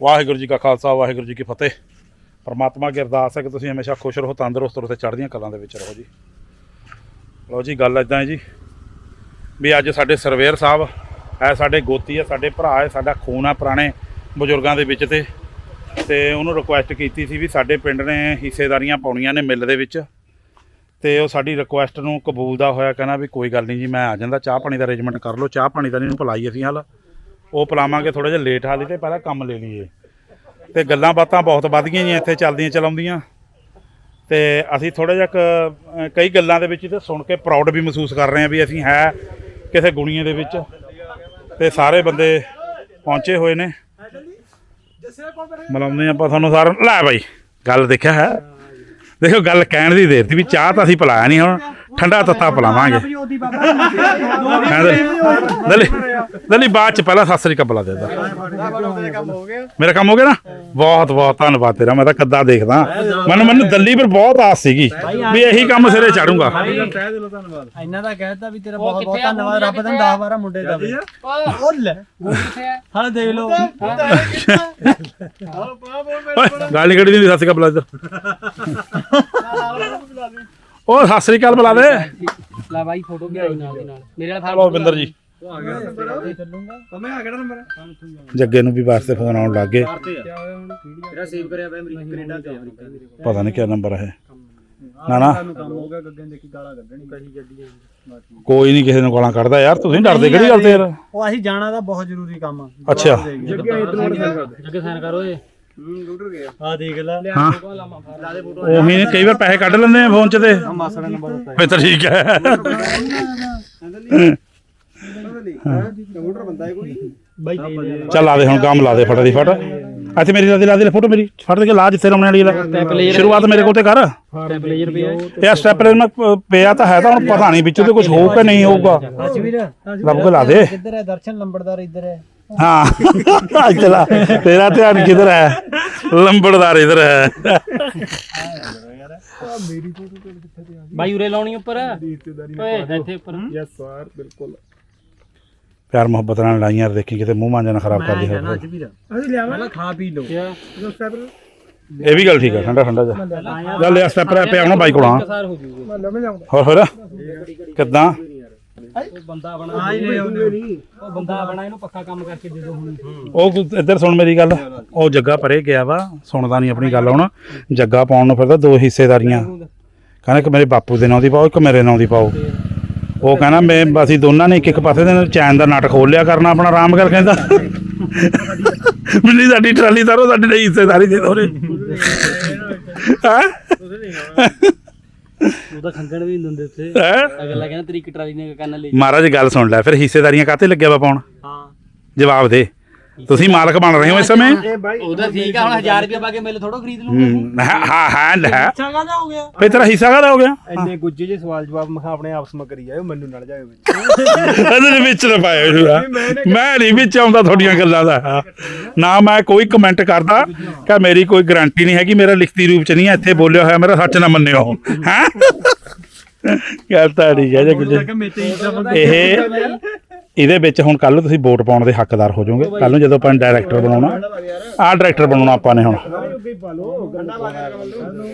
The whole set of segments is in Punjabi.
ਵਾਹਿਗੁਰੂ ਜੀ ਕਾ ਖਾਲਸਾ, ਵਾਹਿਗੁਰੂ ਜੀ ਕੀ ਫਤਿਹ। ਪਰਮਾਤਮਾ ਅੱਗੇ ਅਰਦਾਸ ਹੈ ਕਿ ਤੁਸੀਂ ਹਮੇਸ਼ਾ ਖੁਸ਼ ਰਹੋ, ਤੰਦਰੁਸਤ ਰਹੋ ਤੇ ਚੜ੍ਹਦੀਆਂ ਕਲਾਂ ਦੇ ਵਿੱਚ ਰਹੋ ਜੀ। ਲਓ ਜੀ, ਗੱਲ ਇਦਾਂ ਹੈ ਜੀ ਵੀ ਅੱਜ ਸਾਡੇ ਸਰਵੇਅਰ ਸਾਹਿਬ ਹੈ, ਸਾਡੇ ਗੋਤੀ ਹੈ, ਸਾਡੇ ਭਰਾ ਹੈ, ਸਾਡਾ ਖੂਨ ਆ ਪੁਰਾਣੇ ਬਜ਼ੁਰਗਾਂ ਦੇ ਵਿੱਚ ਤੇ ਤੇ ਉਹਨੂੰ ਰਿਕੁਐਸਟ ਕੀਤੀ ਸੀ ਵੀ ਸਾਡੇ ਪਿੰਡ ਨੇ ਹਿੱਸੇਦਾਰੀਆਂ ਪਾਉਣੀਆਂ ਨੇ ਮਿੱਲ ਦੇ ਵਿੱਚ। ਤੇ ਉਹ ਸਾਡੀ ਰਿਕੁਐਸਟ ਨੂੰ ਕਬੂਲਦਾ ਹੋਇਆ, ਕਹਿੰਦਾ ਵੀ ਕੋਈ ਗੱਲ ਨਹੀਂ ਜੀ, ਮੈਂ ਆ ਜਾਂਦਾ ਚਾਹ ਪਾਣੀ ਦਾ ਅਰੇਂਜਮੈਂਟ ਕਰ ਲਓ ਚਾਹ ਪਾਣੀ ਦਾ ਨਹੀਂ ਪਲਾਈ ਅਸੀਂ ਹਾਲ। ਉਹ ਪਲਾਵਾਂਗੇ ਥੋੜਾ ਜਿਹਾ ਲੇਟ ਹਾਲੀ ਤੇ ਪਹਿਲਾਂ ਕੰਮ ਲੈ ਲਈਏ। ਤੇ ਗੱਲਾਂ ਬਾਤਾਂ ਬਹੁਤ ਵੱਧ ਗਈਆਂ ਜੀ ਇੱਥੇ ਚੱਲਦੀਆਂ ਚਲਾਉਂਦੀਆਂ। ਤੇ ਅਸੀਂ ਥੋੜਾ ਜਿਹਾ ਕੁ, ਕਈ ਗੱਲਾਂ ਦੇ ਵਿੱਚ ਤੇ ਸੁਣ ਕੇ ਪ੍ਰਾਊਡ ਵੀ ਮਹਿਸੂਸ ਕਰ ਰਹੇ ਹਾਂ ਵੀ ਅਸੀਂ ਹੈ ਕਿਸੇ ਗੁਣੀਏ ਦੇ ਵਿੱਚ। ਤੇ ਸਾਰੇ ਬੰਦੇ ਪਹੁੰਚੇ ਹੋਏ ਨੇ। ਮਿਲਾਉਂਦੇ ਆਪਾਂ ਤੁਹਾਨੂੰ ਸਾਰਿਆਂ ਲੈ ਬਾਈ ਗੱਲ ਦੇਖਿਆ ਹੈ? ਦੇਖੋ ਗੱਲ ਕਹਿਣ ਦੀ ਦੇਰ ਸੀ ਵੀ ਚਾਹ ਤਾਂ ਅਸੀਂ ਪਿਲਾਇਆ ਨਹੀਂ ਹੁਣ। ਠੰਡਾ ਤੱਤਾ ਪਿਲਾਵਾਂਗੇ। ਹੈਂ ਦਲੀ ਦਲੀ ਦਲੀ ਬਾਅਦ ਚ ਪਹਿਲਾਂ ਸਤਿ ਸ੍ਰੀ ਅਕਾਲ ਬੁਲਾ ਦੇਦਾ। ਮੇਰਾ ਕੰਮ ਹੋ ਗਿਆ ਨਾ? ਬਹੁਤ ਬਹੁਤ ਧੰਨਵਾਦ ਤੇਰਾ ਮੈਂ ਤਾਂ ਕੱਦਾ ਦੇਖਦਾ। ਮੈਨੂੰ ਮੈਨੂੰ ਦਿੱਲੀ ਪਰ ਬਹੁਤ ਆਸ ਸੀਗੀ ਵੀ ਇਹੀ ਕੰਮ ਸਿਰੇ ਚਾੜੂੰਗਾ। ਇੰਨਾ ਦਾ ਕਹਿਤਾ ਵੀ ਤੇਰਾ ਬਹੁਤ ਬਹੁਤ ਧੰਨਵਾਦ ਰੱਬ ਤੈਨੂੰ 10 12 ਮੁੰਡੇ ਦਾ ਉਹ ਲੈ। ਹਾਂ ਦੇਖ ਲਓ। ਓਏ ਗਾਲੀ ਕੱਢੀ ਦੀ ਸਤਿ ਸ੍ਰੀ ਅਕਾਲ ਬੁਲਾ ਇੱਧਰ ਉਹ ਸਤਿ ਸ੍ਰੀ ਅਕਾਲ ਬੁਲਾ ਦੇ। ਲੈ ਬਾਈ ਫੋਟੋ ਵੀ ਆਈ ਨਾਲ ਦੀ ਨਾਲ। ਮੇਰੇ ਵਾਲਾ ਹਲੋ ਬਿੰਦਰ ਜੀ। ਮੈਂ ਆ ਕਿਹੜਾ ਨੰਬਰ। ਜੱਗੇ ਨੂੰ ਵੀ ਵਾਸਤੇ ਫੋਨ ਆਉਣ ਲੱਗ ਗਏ। ਤੇਰਾ ਸੇਵ ਕਰਿਆ ਪਿਆ ਅਮਰੀਕਾ ਕੈਨੇਡਾ ਤੇ ਅਮਰੀਕਾ ਪਤਾ ਨਹੀਂ ਕਿਆ ਨੰਬਰ ਹੈ। ਨਾ ਨਾ ਕੋਈ ਨਹੀਂ ਕਿਸੇ ਨੂੰ ਗਾਲਾਂ ਕੱਢਦਾ ਯਾਰ ਤੁਸੀਂ ਡਰਦੇ ਕਿਹੜੀ ਗੱਲ ਤੇ ਯਾਰ? ਉਹ ਅਸੀਂ ਜਾਣਾ ਤਾਂ ਬਹੁਤ ਜ਼ਰੂਰੀ ਕੰਮ ਆ। ਅੱਛਾ। ਜੱਗੇ ਸਾਈਨ ਕਰ ਓਏ। ਆ ਦੇਖ ਲੈ। ਹਾਂ। ਉਹੀ ਨੇ ਕਈ ਵਾਰ ਪੈਸੇ ਕੱਢ ਲੈਂਦੇ ਆ ਫੋਨ 'ਚ ਤੇ। ਮਾਸੜਾ ਨੰਬਰ ਦਿੱਤਾ ਫੇ ਤਾਂ ਠੀਕ ਹੈ। ਕੰਪਿਊਟਰ ਬੰਦਾ ਹੈ ਕੋਈ ਬਾਈ ਦੇ ਦੇ। ਚੱਲ ਲਾ ਦੇ ਹੁਣ ਕੰਮ ਲਾ ਦੇ ਫਟਾ ਦੀ ਫਟ। ਇੱਥੇ ਮੇਰੀ ਲਾ ਦੇ ਲਾ ਦੇ ਫੋਟੋ ਮੇਰੀ। ਫੜ ਦੇ ਕੇ ਲਾ ਜਿੱਥੇ ਲਾਉਣੇ ਵਾਲੀ ਲਾ ਸ਼ੁਰੂਆਤ ਮੇਰੇ ਕੋਲ ਤੇ ਕਰ। ਪਲੇਅਰ ਪਿਆ ਇਹ ਲੈ ਮੈਂ ਪਿਆ ਤਾਂ ਹੈ ਤਾਂ ਹੁਣ ਪਤਾ ਨਹੀਂ ਵਿੱਚ ਤੇ ਕੁਝ ਹੋਊ ਕਿ ਨਹੀਂ ਹੋਊਗਾ। ਰੱਬ ਕੋ ਲਾ ਦੇ। ਕਿੱਧਰ ਹੈ ਦਰਸ਼ਨ ਲੰਬੜਦਾਰ ਇੱਧਰ ਹੈ। ਹਾਂ। ਅੱਜ ਲਾ ਤੇਰਾ ਧਿਆਨ ਕਿਧਰ ਹੈ? ਲੰਬੜਦਾਰ ਇਧਰ ਹੈ। ਬਾਈ ਉਰੇ ਲਾਉਣੀ ਉੱਪਰ। ਓਏ ਇੱਥੇ ਉੱਪਰ। ਯੈਸ ਸਰ ਬਿਲਕੁਲ। ਪਿਆਰ ਮੁਹੱਬਤ ਨਾਲ ਲਾਈਆਂ ਯਾਰ ਦੇਖੀ ਕਿਤੇ ਮੂੰਹ ਮਾਂਜਾ ਨਾ ਖਰਾਬ ਕਰ ਦੇ ਅੱਜ ਵੀਰ ਅਸੀਂ ਲਿਆਵਾਂ? ਖਾ ਪੀ ਲਓ। ਕਿਆ ਇਹ ਵੀ ਗੱਲ ਠੀਕ ਹੈ ਠੰਡਾ ਠੰਡਾ ਜਾ। ਚੱਲ ਇਹ ਸਟੈਪ ਰਹਿ ਪਿਆ ਹੁਣ ਬਾਈਕ ਕੋਲ ਹਾਂ। ਸਾਰ ਹੋ ਜੂਗਾ। ਮੈਂ ਮੈਂ ਜਾਉਂਦਾ ਹੋਰ ਫਿਰ? ਕਿੱਦਾਂ? ਉਹ ਬੰਦਾ ਬਣਾ ਆ ਹੀ ਲੈ ਆਉਂਦੇ ਉਹ ਬੰਦਾ ਬਣਾ ਇਹਨੂੰ ਪੱਕਾ ਕੰਮ ਕਰਕੇ ਦੇ ਦੋ ਹੁਣ। ਉਹ ਕੁ- ਇੱਧਰ ਸੁਣ ਮੇਰੀ ਗੱਲ। ਉਹ ਜੱਗਾ ਪਰੇ ਗਿਆ ਵਾ ਸੁਣਦਾ ਨਹੀਂ ਆਪਣੀ ਗੱਲ ਹੁਣ। ਜੱਗਾ ਪਾਉਣ ਨੂੰ ਫਿਰਦਾ ਦੋ ਹਿੱਸੇਦਾਰੀਆਂ। ਕਹਿੰਦਾ ਕਿ ਮੇਰੇ ਬਾਪੂ ਦੇ ਨਾਂ ਦੀ ਪਾਓ ਇੱਕ ਮੇਰੇ ਨਾਂ ਦੀ ਪਾਓ। ਉਹ ਕਹਿੰਦਾ ਮੈਂ ਅਸੀਂ ਦੋਨਾਂ ਨੇ ਇੱਕ ਇੱਕ ਪਾਸੇ ਦੇ ਚੈਨ ਦਾ ਨਟ ਖੋਲ ਲਿਆ ਕਰਨਾ ਆਪਣਾ ਆਰਾਮ ਕਰ ਕਹਿੰਦਾ। ਮੈਨੂੰ ਸਾਡੀ ਟਰਾਲੀ ਤਾਰੋ ਸਾਡੀ ਨਹੀਂ ਹਿੱਸੇਦਾਰੀ ਦੇ ਦੋਰੇ ਹੈ? ਉਹ ਤਾਂ ਖੰਗਣ ਵੀ ਨਹੀਂ ਦਿੰਦੇ ਉੱਥੇ। ਹੈ? ਅਗਲਾ ਕਹਿੰਦਾ ਤੇਰੀ ਇੱਕ ਟਰਾਲੀ ਨੇ ਕੰਨ ਲਈ। ਮਹਾਰਾਜ ਗੱਲ ਸੁਣ ਲੈ ਫਿਰ ਹਿੱਸੇਦਾਰੀਆਂ ਕਾਤੇ ਲੱਗਿਆ ਵਾ ਪਾਉਣ? ਹਾਂ। ਜਵਾਬ ਦੇ। ਤੁਸੀਂ ਮਾਲਕ ਬਣ ਰਹੇ ਹੋ ਇਸ ਸਮੇਂ? ਉਹਦਾ ਠੀਕ ਆ ਹੁਣ 1000 ਰੁਪਏ ਪਾ ਕੇ ਮਿਲ ਥੋੜੋ ਖਰੀਦ ਲੂੰਗਾ ਹੂੰ, ਹਾਂ ਹਾਂ ਹਾਂ। ਲੈ ਅੱਛਾ ਕਾਹਦਾ ਹੋ ਗਿਆ? ਫੇ ਤੇਰਾ ਹਿੱਸਾ ਕਾਹਦਾ ਹੋ ਗਿਆ? ਇੰਨੇ ਗੁੱਜੇ ਜੇ ਸਵਾਲ ਜਵਾਬ ਮੈਂ ਆਪਣੇ ਆਪਸ ਵਿੱਚ ਕਰੀ ਜਾਇਓ ਮੈਨੂੰ ਨੜ ਜਾਇਓ ਇਹਦੇ ਵਿੱਚ ਨਾ ਪਾਇਆ ਇਹਨੂੰ ਮੈਂ ਨਹੀਂ ਵਿੱਚ ਆਉਂਦਾ ਤੁਹਾਡੀਆਂ ਗੱਲਾਂ ਦਾ। ਨਾ ਮੈਂ ਕੋਈ ਕਮੈਂਟ ਕਰਦਾ ਕਿ ਮੇਰੀ ਕੋਈ ਗਾਰੰਟੀ ਨਹੀਂ ਹੈਗੀ ਮੇਰਾ ਲਿਖਤੀ ਰੂਪ ਚ ਨਹੀਂ ਹੈ ਇੱਥੇ ਬੋਲਿਆ ਹੋਇਆ ਮੇਰਾ ਸੱਚ ਨਾ ਮੰਨਿਓ। ਹੈ? ਗੱਲ ਤਾਂ ਠੀਕ ਹੈ ਜੇ ਕੁਝ ਇਹ ਇਹਦੇ ਵਿੱਚ ਹੁਣ ਕੱਲ ਤੁਸੀਂ ਵੋਟ ਪਾਉਣ ਦੇ ਹੱਕਦਾਰ ਹੋ ਜਾਓਗੇ। ਕੱਲ ਨੂੰ ਜਦੋਂ ਆਪਾਂ ਡਾਇਰੈਕਟਰ ਬਣਾਉਣਾ ਆਹ ਡਾਇਰੈਕਟਰ ਬਣਾਉਣਾ ਆਪਾਂ ਨੇ ਹੁਣ। ਨੂੰ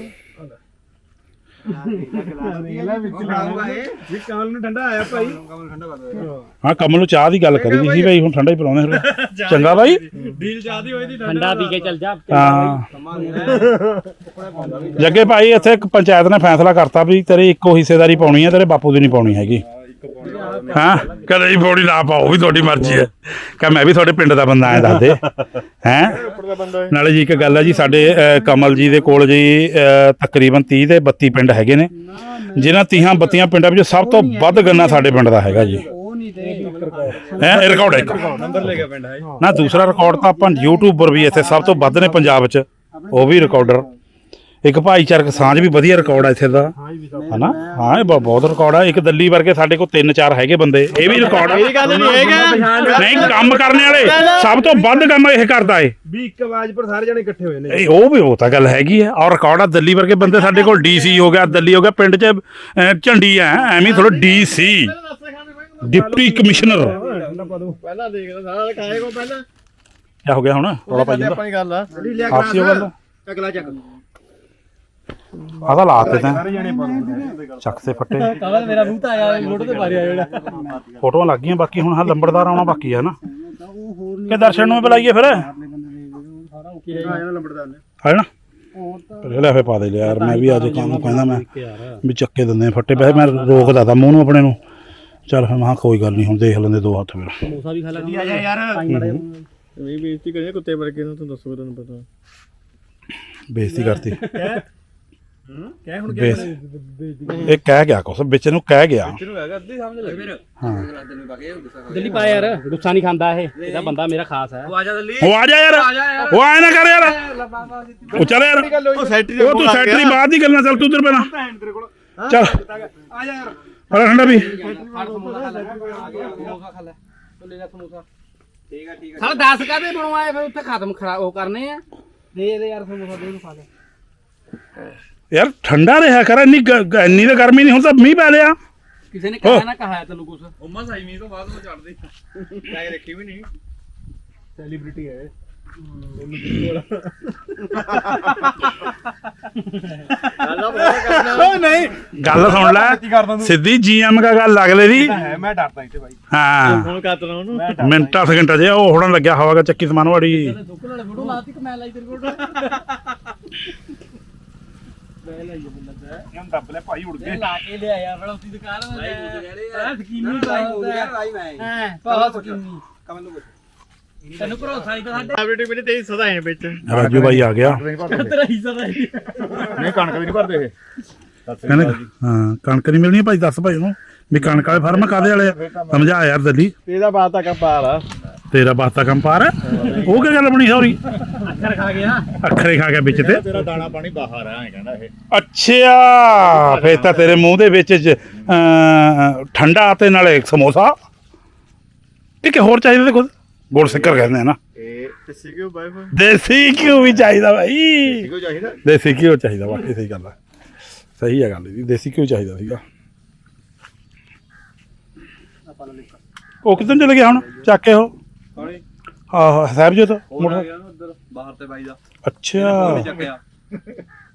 ਹਾਂ ਕਮਲ ਨੂੰ ਚਾਹ ਦੀ ਗੱਲ ਕਰੀ ਦੀ ਸੀ ਭਾਈ ਹੁਣ ਠੰਡਾ ਹੀ ਪਿਲਾਉਂਦੇ ਫਿਰ ਚੰਗਾ ਭਾਈ ਡੀਲ ਚਾਹਦੀ ਹੋਈ ਦੀ ਠੰਡਾ ਪੀ ਕੇ ਚੱਲ ਜਾ। ਹਾਂ। ਜੱਗੇ ਭਾਈ ਇੱਥੇ ਇੱਕ ਪੰਚਾਇਤ ਨੇ ਫੈਸਲਾ ਕਰਤਾ ਵੀ ਤੇਰੀ ਇੱਕੋ ਹਿੱਸੇਦਾਰੀ ਪਾਉਣੀ ਹੈ ਤੇਰੇ ਬਾਪੂ ਦੀ ਨਹੀਂ ਪਾਉਣੀ ਹੈਗੀ। ਹਾਂ ਕਦੇ ਹੀ ਪਾਉਣੀ ਨਾ ਪਾਓ ਵੀ ਤੁਹਾਡੀ ਮਰਜ਼ੀ ਹੈ। ਕਹ ਮੈਂ ਵੀ ਤੁਹਾਡੇ ਪਿੰਡ ਦਾ ਬੰਦਾ ਐ ਦੱਸਦੇ ਹੈ? ਨਾਲੇ ਜੀ ਇੱਕ ਗੱਲ ਹੈ ਜੀ ਸਾਡੇ ਅਹ, ਕਮਲ ਜੀ ਦੇ ਕੋਲ ਜੀ ਅਹ, ਤਕਰੀਬਨ 30 ਤੇ 32 ਪਿੰਡ ਹੈਗੇ ਨੇ। ਜਿਨ੍ਹਾਂ 30 32 ਪਿੰਡਾਂ ਵਿੱਚ ਸਭ ਤੋਂ ਵੱਧ ਗੰਨਾ ਸਾਡੇ ਪਿੰਡ ਦਾ ਹੈਗਾ ਜੀ। ਉਹ ਨਹੀਂ ਤੇ ਹੈ ਇਹ ਰਿਕਾਰਡ ਇੱਕ। ਨੰਬਰ ਲੈ ਗਿਆ ਪਿੰਡ ਹੈ ਨਾ ਦੂਸਰਾ ਰਿਕਾਰਡ ਤਾਂ ਆਪਾਂ ਯੂਟਿਊਬਰ ਵੀ ਇੱਥੇ ਸਭ ਤੋਂ ਵੱਧ ਨੇ ਪੰਜਾਬ 'ਚ। ਉਹ ਵੀ ਰਿਕਾਰਡਰ ਇੱਕ ਭਾਈਚਾਰਕ ਸਾਂਝ ਵੀ ਵਧੀਆ ਰਿਕਾਰਡ ਆ ਇੱਥੇ ਦਾ। ਹਨਾ? ਹਾਂ ਇਹ ਬ- ਬਹੁਤ ਰਿਕਾਰਡ ਆ। ਇੱਕ ਦਿੱਲੀ ਵਰਗੇ ਸਾਡੇ ਕੋਲ ਤਿੰਨ ਚਾਰ ਹੈਗੇ ਬੰਦੇ। ਇਹ ਵੀ ਰਿਕਾਰਡ ਆ। ਗੱਲ ਨਹੀਂ ਹੈਗਾ। ਨਹੀਂ ਕੰਮ ਕਰਨ ਵਾਲੇ। ਸਭ ਤੋਂ ਵੱਧ ਕੰਮ ਇਹ ਕਰਦਾ ਏ ਵੀ ਇੱਕ ਆਵਾਜ਼ ਪਰ ਸਾਰੇ ਜਣੇ ਇਕੱਠੇ ਹੋਏ ਨੇ। ਇਹ ਉਹ ਵੀ ਉਹ ਤਾਂ ਗੱਲ ਹੈਗੀ ਆ। ਔਰ ਰਿਕਾਰਡ ਆ ਦਿੱਲੀ ਵਰਗੇ ਬੰਦੇ ਸਾਡੇ ਕੋਲ ਡੀਸੀ ਹੋ ਗਿਆ ਦਿੱਲੀ ਹੋ ਗਿਆ ਪਿੰਡ 'ਚ ਅਹ, ਝੰਡੀ ਆ। ਐਵੇਂ ਥੋੜਾ ਡੀਸੀ ਡਿਪਟੀ ਕਮਿਸ਼ਨਰ। ਪਹਿਲਾਂ ਦੇਖਦਾ ਸਾਰਾ ਖਾਏ ਕੋ ਪਹਿਲਾਂ। ਕੀ ਹੋ ਗਿਆ ਹੁਣ? ਰੌਲਾ ਪਾਈ ਜਾਂਦਾ। ਆਪਣੀ ਗੱਲ ਆ। ਆਪਸੀ ਉਹ ਗੱਲ ਅਗਲਾ ਚੱਕ। ਆਹ ਤਾਂ ਲਾਤੇ ਤਾਂ। ਜਣੇ ਚੱਕ ਸੇ ਫੱਟੇ। ਕਵਲ ਮੇਰਾ ਮੂੰਹ ਤਾਂ ਆਇਆ ਲੋੜ ਤੇ ਮਾਰਿਆ ਜਿਹੜਾ। ਫੋਟੋਆਂ ਲੱਗ ਗਈਆਂ ਬਾਕੀ ਹੁਣ ਹਾਂ ਲੰਬੜਦਾਰ ਆਉਣਾ ਬਾਕੀ ਹੈ ਨਾ। ਕਿ ਦਰਸ਼ਨ ਨੂੰ ਬੁਲਾਈਏ ਫਿਰ। ਆ ਹੈ ਨਾ। ਲੈ ਲੈ ਫੇ ਪਾ ਦੇ ਲਿਆ ਯਾਰ ਮੈਂ ਵੀ ਅੱਜ ਕੰਮ ਨੂੰ ਕਹਿੰਦਾ ਮੈਂ ਵੀ ਚੱਕੇ ਦਿੰਦੇ ਆ ਫੱਟੇ। ਵੈਸੇ ਮੈਂ ਰੋਕਦਾ ਤਾ ਮੂੰਹ ਨੂੰ ਆਪਣੇ ਨੂੰ। ਚੱਲ ਫਿਰ ਮਹਾ ਕੋਈ ਗੱਲ ਨਹੀਂ ਹੁਣ ਦੇਖ ਲੈਂਦੇ ਦੋ ਹੱਥ ਫਿਰ। ਸਮੋਸਾ ਵੀ ਖਾ ਆ ਜਾ ਯਾਰ। ਨਹੀਂ ਬੇਇੱਜ਼ਤੀ ਕਰੀਏ ਕੁੱਤੇ ਵਰਗੇ ਨੂੰ ਤੂੰ ਦੱਸੋ ਤੁਹਾਨੂੰ ਪਤਾ। ਬੇਇੱਜ਼ਤੀ ਕਰਤੀ। ਕਹਿ ਹੁਣ ਬੇਇੱਜ਼ ਇਹ ਕਹਿ ਗਿਆ ਕੁਛ ਵਿੱਚ ਨੂੰ ਕਹਿ ਗਿਆ। ਤੈਨੂੰ ਹੈਗਾ ਅੱਧੀ ਸਮਝ ਲੈ ਫਿਰ ਹਾਂ। ਦਿੱਲੀ ਪਾ ਯਾਰ ਗੁੱਸਾ ਨਹੀਂ ਖਾਂਦਾ ਇਹ। ਇਹਦਾ ਬੰਦਾ ਮੇਰਾ ਖਾਸ ਹੈ। ਆ ਜਾ ਦਿੱਲੀ। ਉਹ ਆ ਜਾ ਯਾਰ। ਉਹ ਆਏ ਨਾ ਕਰ ਯਾਰ। ਉਹ ਚੱਲ ਯਾਰ। ਉਹ ਸੈਟਰੀ ਉਹ ਤੂੰ ਸੈਟਰੀ ਬਾਅਦ ਦੀ ਗੱਲਾਂ ਚੱਲ ਤੂੰ ਤੇਰੇ ਕੋਲ। ਚੱਲ। ਆ ਜਾ ਯਾਰ। ਠੰਡਾ ਵੀ। ਸਾਲਾ 10 ਕਾਦੇ ਬਣਵਾਏ ਫਿਰ ਉੱਥੇ ਖਤਮ ਖਰਾ ਉਹ ਕਰਨੇ ਆ। ਦੇ ਦੇ ਯਾਰ ਸਮੋਸਾ ਦੇ ਨੂੰ ਖਾ ਲੈ ਯਾਰ ਠੰਡਾ ਰਿਹਾ ਕਰ ਇੰਨੀ ਗ- ਗ- ਇੰਨੀ ਤਾਂ ਗਰਮੀ ਨਹੀਂ ਹੁਣ ਤਾਂ ਮੀਂਹ ਪੈ ਲਿਆ ਕਿਸੇ ਨੇ ਕਹਿਆ ਨਾ ਕਹਾਇਆ ਤੈਨੂੰ ਕੁਛ। ਉਮਾ ਸਾਈ ਮੀਂਹ ਤੋਂ ਬਾਅਦ ਉਹ ਛੱਡਦੀ ਟੈਗ ਰੱਖੀ ਵੀ ਨਹੀਂ। ਸੈਲੀਬ੍ਰਿਟੀ ਹੈ ਉਹ ਨਹੀਂ ਗੱਲ ਸੁਣ ਲੈ ਸਿੱਧੀ ਜੀਐਮ ਕਾ ਗੱਲ ਅਗਲੇ ਦੀ। ਹੈ ਮੈਂ ਡਰਦਾ ਇੱਥੇ ਬਾਈ। ਹਾਂ। ਫੋਨ ਕਰਦਾ ਉਹਨੂੰ। ਮਿੰਟਾਂ ਸਕਿੰਟਾਂ ਜੇ ਉਹ ਹੋੜਨ ਲੱਗਿਆ ਹਵਾ ਦਾ ਚੱਕੀ ਸਮਾਨ ਵਾੜੀ। ਦੁੱਖ ਨਾਲ ਫੋਟੋ ਲਾਤੀ ਕਿ ਮੈਂ ਲਾਈ ਤੇਰੀ ਫੋਟੋ ਹੁਣ ਦੱਬ ਲੈ ਭਾਈ ਉੜ ਇਹ ਲਾ ਕੇ ਲਿਆ ਯਾਰ ਬੜਾ ਉਸਦੀ ਦੁਕਾਨ ਮੈਂ ਲੈ ਸਕੀਨੀ ਤਾਂ ਹਾਂ ਬਹੁਤ ਸਕੀਨੀ ਤੈਨੂੰ ਭਰੋਸਾ ਨਹੀਂ ਤਾਂ ਸਾਡੇ ਸੈਲੀਬ੍ਰਿਟੀ ਮੇਰੇ ਤੇ ਸਦਾ ਹੈ ਵਿੱਚ। ਰਾਜੂ ਬਾਈ ਆ ਗਿਆ। ਤੇਰਾ ਹਿੱਸਾ ਦਾ ਹੀ। ਨਹੀਂ ਕਣਕ ਵੀ ਨਹੀਂ ਭਰਦੇ ਇਹ। ਕਹਿੰਦੇ ਹਾਂ ਕਣਕ ਨਹੀਂ ਮਿਲਣੀ ਭਾਈ ਦੱਸ ਭਾਈ ਉਹਨੂੰ। ਵੀ ਕਣਕ ਵਾਲੇ ਫਾਰਮ ਕਾਦੇ ਵਾਲੇ ਆ? ਸਮਝਾ ਯਾਰ ਦੱਲੀ ਇਹਦਾ ਬਾਤ ਆ। ਤੇਰਾ ਬਾਤਾ ਕੰਮ ਪਾਰ ਹੈ ਉਹ ਕੀ ਗੱਲ ਬਣੀ ਸੌਰੀ? ਅੱਖਰ ਖਾ ਗਿਆ। ਅੱਖਰੇ ਖਾ ਗਿਆ ਵਿੱਚ ਤੇ। ਤੇਰਾ ਦਾਣਾ ਪਾਣੀ ਬਾਹਰ ਆ ਐਂ ਕਹਿੰਦਾ ਇਹ। ਅੱਛਾ ਫੇਰ ਤਾਂ ਤੇਰੇ ਮੂੰਹ ਦੇ ਵਿੱਚ ਜ- ਅਮ, ਠੰਡਾ ਤੇ ਨਾਲੇ ਸਮੋਸਾ। ਕਿ ਕਿ ਹੋਰ ਚਾਹੀਦਾ ਤੇ ਕੁਝ? ਗੁੜ ਸ਼ੱਕਰ ਕਹਿੰਦੇ ਆ ਨਾ। ਇਹ ਤੇ ਸਿਕਿਉ ਬਾਈ ਦੇਸੀ ਘਿਓ ਵੀ ਚਾਹੀਦਾ ਭਾਈ ਸਿਕਿਉ ਚਾਹੀਦਾ? ਦੇਸੀ ਘਿਓ ਚਾਹੀਦਾ ਵਾਕਈ ਸਹੀ ਗੱਲ ਹੈ ਸਹੀ ਹੈ ਗੱਲ ਇਹਦੀ ਦੇਸੀ ਘਿਓ ਚਾਹੀਦਾ ਸੀਗਾ। ਉਹ ਕਿੱਧਰ ਚਲੇ ਗਿਆ ਹੁਣ? ਚੱਕ ਕੇ ਉਹ। ਪਾਣੀ? ਆਹ ਸਾਹਿਬਜੋਤ? ਮੁੜ ਉਧਰ ਬਾਹਰ ਤੇ ਬਾਈ ਦਾ। ਅੱਛਾ। ਚੱਕਿਆ।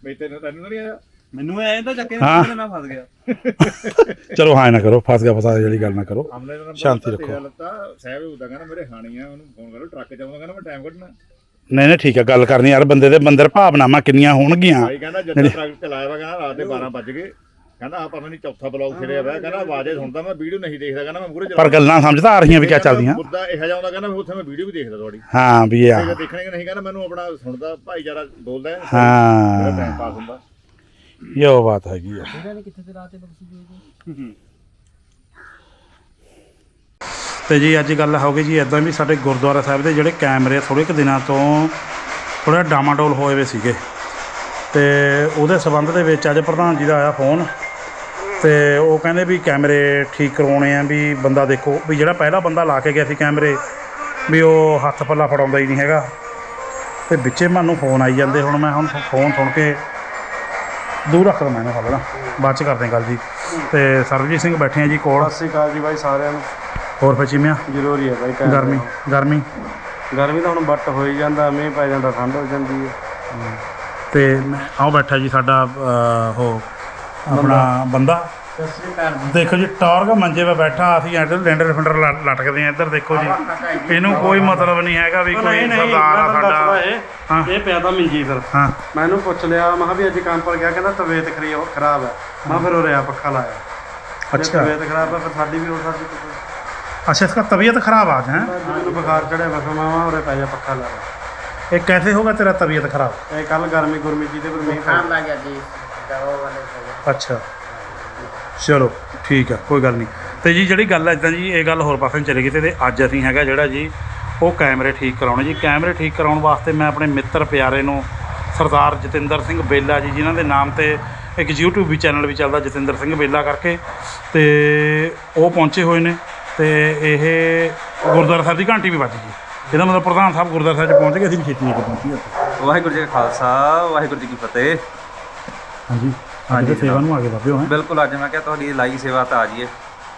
ਬਈ ਤੈਨੂੰ ਤੈਨੂੰ ਨਹੀਂ ਆਇਆ? ਮੈਨੂੰ ਐਂ ਤਾਂ ਚੱਕੇ ਹਾਂ। ਮੈਂ ਫਸ ਗਿਆ। ਚਲੋ ਹਾਂ ਨਾ ਕਰੋ ਫਸ ਗਿਆ ਫਸਾ ਜਿਹੜੀ ਗੱਲ ਨਾ ਕਰੋ। ਦਾ ਸ਼ਾਂਤੀ ਰੱਖੋ। ਲੱਤਾ ਸਾਹਿਬ ਉਹਦਾ ਕਹਿੰਦਾ ਮੇਰੇ ਖਾਣੀ ਆ ਉਹਨੂੰ ਫੋਨ ਕਰੋ ਟਰੱਕ ਚ ਆਉਂਦਾ ਕਹਿੰਦਾ ਮੈਂ ਟਾਈਮ ਕੱਢਣਾ। ਨਹੀਂ ਨਹੀਂ ਠੀਕ ਹੈ ਗੱਲ ਕਰਨੀ ਯਾਰ ਬੰਦੇ ਦੇ ਬੰਦਰ ਭਾਵਨਾਵਾਂ ਕਿੰਨੀਆਂ ਹੋਣਗੀਆਂ। ਭਾਈ ਕਹਿੰਦਾ ਜਦੋਂ ਟਰੱਕ ਚਲਾਇਆ ਵਾ ਕਹਿੰਦਾ ਰਾਤ ਦੇ 12 ਵੱਜ ਗਏ। ਕਹਿੰਦਾ ਆ ਪਤਾ ਨਹੀਂ ਚੌਥਾ ਬਲੌਗ ਫਿਰਿਆ ਵਾ ਕਹਿੰਦਾ ਆਵਾਜ਼ੇ ਸੁਣਦਾ ਮੈਂ ਵੀਡੀਓ ਨਹੀਂ ਦੇਖਦਾ ਕਹਿੰਦਾ ਮੈਂ ਮੂਰੇ ਪਰ ਗੱਲਾਂ ਸਮਝਦਾ ਆ ਰਹੀਆਂ ਵੀ ਕਿਆ ਚੱਲਦੀਆਂ। ਮੁੱਦਾ ਇਹੋ ਜਿਹਾ ਆਉਂਦਾ ਕਹਿੰਦਾ ਮੈਂ ਉੱਥੇ ਮੈਂ ਵੀਡੀਓ ਵੀ ਦੇਖਦਾ ਤੁਹਾਡੀ। ਹਾਂ ਵੀ ਆ। ਜੇ ਦੇਖਣੇ ਕਿ ਨਹੀਂ ਕਹਿੰਦਾ ਮੈਨੂੰ ਆਪਣਾ ਸੁਣਦਾ ਭਾਈਚਾਰਾ ਬੋਲਦਾ ਹੈ ਟਾਈਮ ਪਾਸ ਹੁੰਦਾ। ਇਹ ਬਾਤ ਹੈਗੀ ਆ। ਇਹਨਾਂ ਨੇ ਕਿੱਥੇ ਤੇ ਰਾਤੇ ਬਖਸ਼ੀ ਦੇ ਤੇ ਜੀ ਅੱਜ ਗੱਲ ਹੋ ਗਈ ਜੀ ਇਦਾਂ ਵੀ ਸਾਡੇ ਗੁਰਦੁਆਰਾ ਸਾਹਿਬ ਦੇ ਜਿਹੜੇ ਕੈਮਰੇ ਥੋੜੇ ਕੁ ਦਿਨਾਂ ਤੋਂ ਥੋੜਾ ਡਾਮਾਡੋਲ ਹੋਏ ਵੇ ਸੀਗੇ। ਤੇ ਉਹਦੇ ਸਬੰਧ ਦੇ ਵਿੱਚ ਅੱਜ ਪ੍ਰਧਾਨ ਜੀ ਦਾ ਆਇਆ ਫੋਨ। ਤੇ ਉਹ ਕਹਿੰਦੇ ਵੀ ਕੈਮਰੇ ਠੀਕ ਕਰਵਾਉਣੇ ਆ ਵੀ ਬੰਦਾ ਦੇਖੋ ਵੀ ਜਿਹੜਾ ਪਹਿਲਾ ਬੰਦਾ ਲਾ ਕੇ ਗਿਆ ਸੀ ਕੈਮਰੇ ਵੀ ਉਹ ਹੱਥ ਪੱਲਾ ਫੜਾਉਂਦਾ ਹੀ ਨਹੀਂ ਹੈਗਾ। ਤੇ ਵਿੱਚੇ ਮੈਨੂੰ ਫੋਨ ਆਈ ਜਾਂਦੇ ਹੁਣ ਮੈਂ ਹੁਣ ਫੋਨ ਸੁਣ ਕੇ ਦੂਰ ਰੱਖ ਦਵਾਂ ਇਹਨੂੰ ਹਾਲੇ ਨਾ ਬਾਅਦ ਚ ਕਰਦੇ ਹਾਂ ਗੱਲ ਜੀ। ਤੇ ਸਰਬਜੀਤ ਸਿੰਘ ਬੈਠੇ ਆ ਜੀ ਕੋਲ। ਸਤਿ ਸ਼੍ਰੀ ਅਕਾਲ ਜੀ ਬਾਈ ਸਾਰਿਆਂ ਨੂੰ। ਹੋਰ ਪਛੀਮਿਆ ਜ਼ਰੂਰੀ ਹੈ ਬਾਈ time ਗਰਮੀ ਗਰਮੀ? ਗਰਮੀ ਤਾਂ ਹੁਣ ਬੱਟ ਹੋ ਹੀ ਜਾਂਦਾ ਮੀਂਹ ਪੈ ਜਾਂਦਾ ਠੰਡ ਹੋ ਜਾਂਦੀ ਹੈ। ਤੇ ਮੈਂ- ਆਓ ਬੈਠਾ ਜੀ ਸਾਡਾ ਅਹ, ਉਹ ਆਪਣਾ ਬੰਦਾ ਦੇਖੋ ਜੀ ਟੌਰਗਾ ਮੰਜੇ 'ਤੇ ਬੈਠਾ ਅਸੀਂ ਐਂਡ ਲੈਂਡਰ ਫਿੰਡਰ ਲ- ਲਟਕਦੇ ਆ ਇੱਧਰ ਦੇਖੋ ਜੀ ਇਹਨੂੰ ਕੋਈ ਮਤਲਬ ਨਹੀਂ ਹੈਗਾ ਵੀ ਕੋਈ ਸਰਦਾਰ ਆ ਸਾਡਾ ਹਾਂ। ਇਹ ਪਿਆ ਤਾਂ ਮਿੰਜੀ ਫਿਰ ਹਾਂ ਮੈਂ ਇਹਨੂੰ ਪੁੱਛ ਲਿਆ ਮੈਂ ਕਿਹਾ ਵੀ ਅੱਜ ਕੰਮ ਪਰ ਗਿਆ ਕਹਿੰਦਾ ਤਬੀਅਤ ਖਰੀ ਖਰਾਬ ਹੈ ਮੈਂ ਫਿਰ ਉਹ ਰਿਆ ਪੱਖਾ ਲਾਇਆ ਜੇ ਅੱਛਾ ਤਬੀਅਤ ਖਰਾਬ ਹੈ ਫਿਰ ਸਾਡੀ ਵੀ ਹੋ ਸਕਦੀ ਹੈ अच्छा इसका तबीयत खराब आज है ਮੈਨੂੰ ਬੁਖਾਰ ਚੜਿਆ ਮੈਂ ਕਿਹਾ ਮਾਮਾ ਉਰੇ ਪੈ ਜਾ ਪੱਖਾ ਲਾ ਲੈ ये कैसे होगा तेरा तबीयत खराब ਇਹ ਕੱਲ ਗਰਮੀ ਗੁਰਮੀ ਜਿਹਦੇ ਪਰ ਮੀਂਹ ਪੈ ਅੱਛਾ। ਚਲੋ ਠੀਕ ਆ ਕੋਈ ਗੱਲ ਨਹੀਂ। ਤੇ ਜੀ ਜਿਹੜੀ ਗੱਲ ਹੈ ਇਦਾਂ ਜੀ ਇਹ ਗੱਲ ਹੋਰ ਪਾਸੇ ਨੂੰ ਚਲੀ ਗਈ ਤੇ ਅੱਜ ਅਸੀਂ ਹੈਗਾ ਜਿਹੜਾ ਜੀ ਉਹ ਕੈਮਰੇ ਠੀਕ ਕਰਾਉਣੇ ਜੀ। ਕੈਮਰੇ ਠੀਕ ਕਰਾਉਣ ਵਾਸਤੇ ਮੈਂ ਆਪਣੇ ਮਿੱਤਰ ਪਿਆਰੇ ਨੂੰ ਸਰਦਾਰ ਜਤਿੰਦਰ ਸਿੰਘ ਬੇਲਾ ਜੀ ਜਿਨ੍ਹਾਂ ਦੇ ਨਾਮ ਤੇ ਇੱਕ YouTube ਵੀ ਚੈਨਲ ਵੀ ਚੱਲਦਾ ਜਤਿੰਦਰ ਸਿੰਘ ਬੇਲਾ ਕਰਕੇ। ਤੇ ਉਹ ਪਹੁੰਚੇ ਹੋਏ ਨੇ। ਤੇ ਇਹ ਗੁਰਦੁਆਰਾ ਸਾਹਿਬ ਦੀ ਘੰਟੀ ਵੀ ਵੱਜ ਗਈ। ਇਹਦਾ ਮਤਲਬ ਪ੍ਰਧਾਨ ਸਾਹਿਬ ਗੁਰਦੁਆਰਾ ਸਾਹਿਬ 'ਚ ਪਹੁੰਚ ਗਏ ਅਸੀਂ ਵੀ ਛੇਤੀ ਹੋ ਕੇ ਪਹੁੰਚੀ ਵਾਹਿਗੁਰੂ ਜੀ ਕਾ ਖਾਲਸਾ ਵਾਹਿਗੁਰੂ ਜੀ ਕੀ ਫਤਿਹ। ਹਾਂਜੀ। ਦੇ ਸੇਵਾ ਨੂੰ ਆ ਗਏ ਬਾਬਿਓ ਹੈ? ਬਿਲਕੁਲ ਅੱਜ ਮੈਂ ਕਿਹਾ ਤੁਹਾਡੀ ਲਾਈ ਸੇਵਾ ਤਾਂ ਆ ਜੀਏ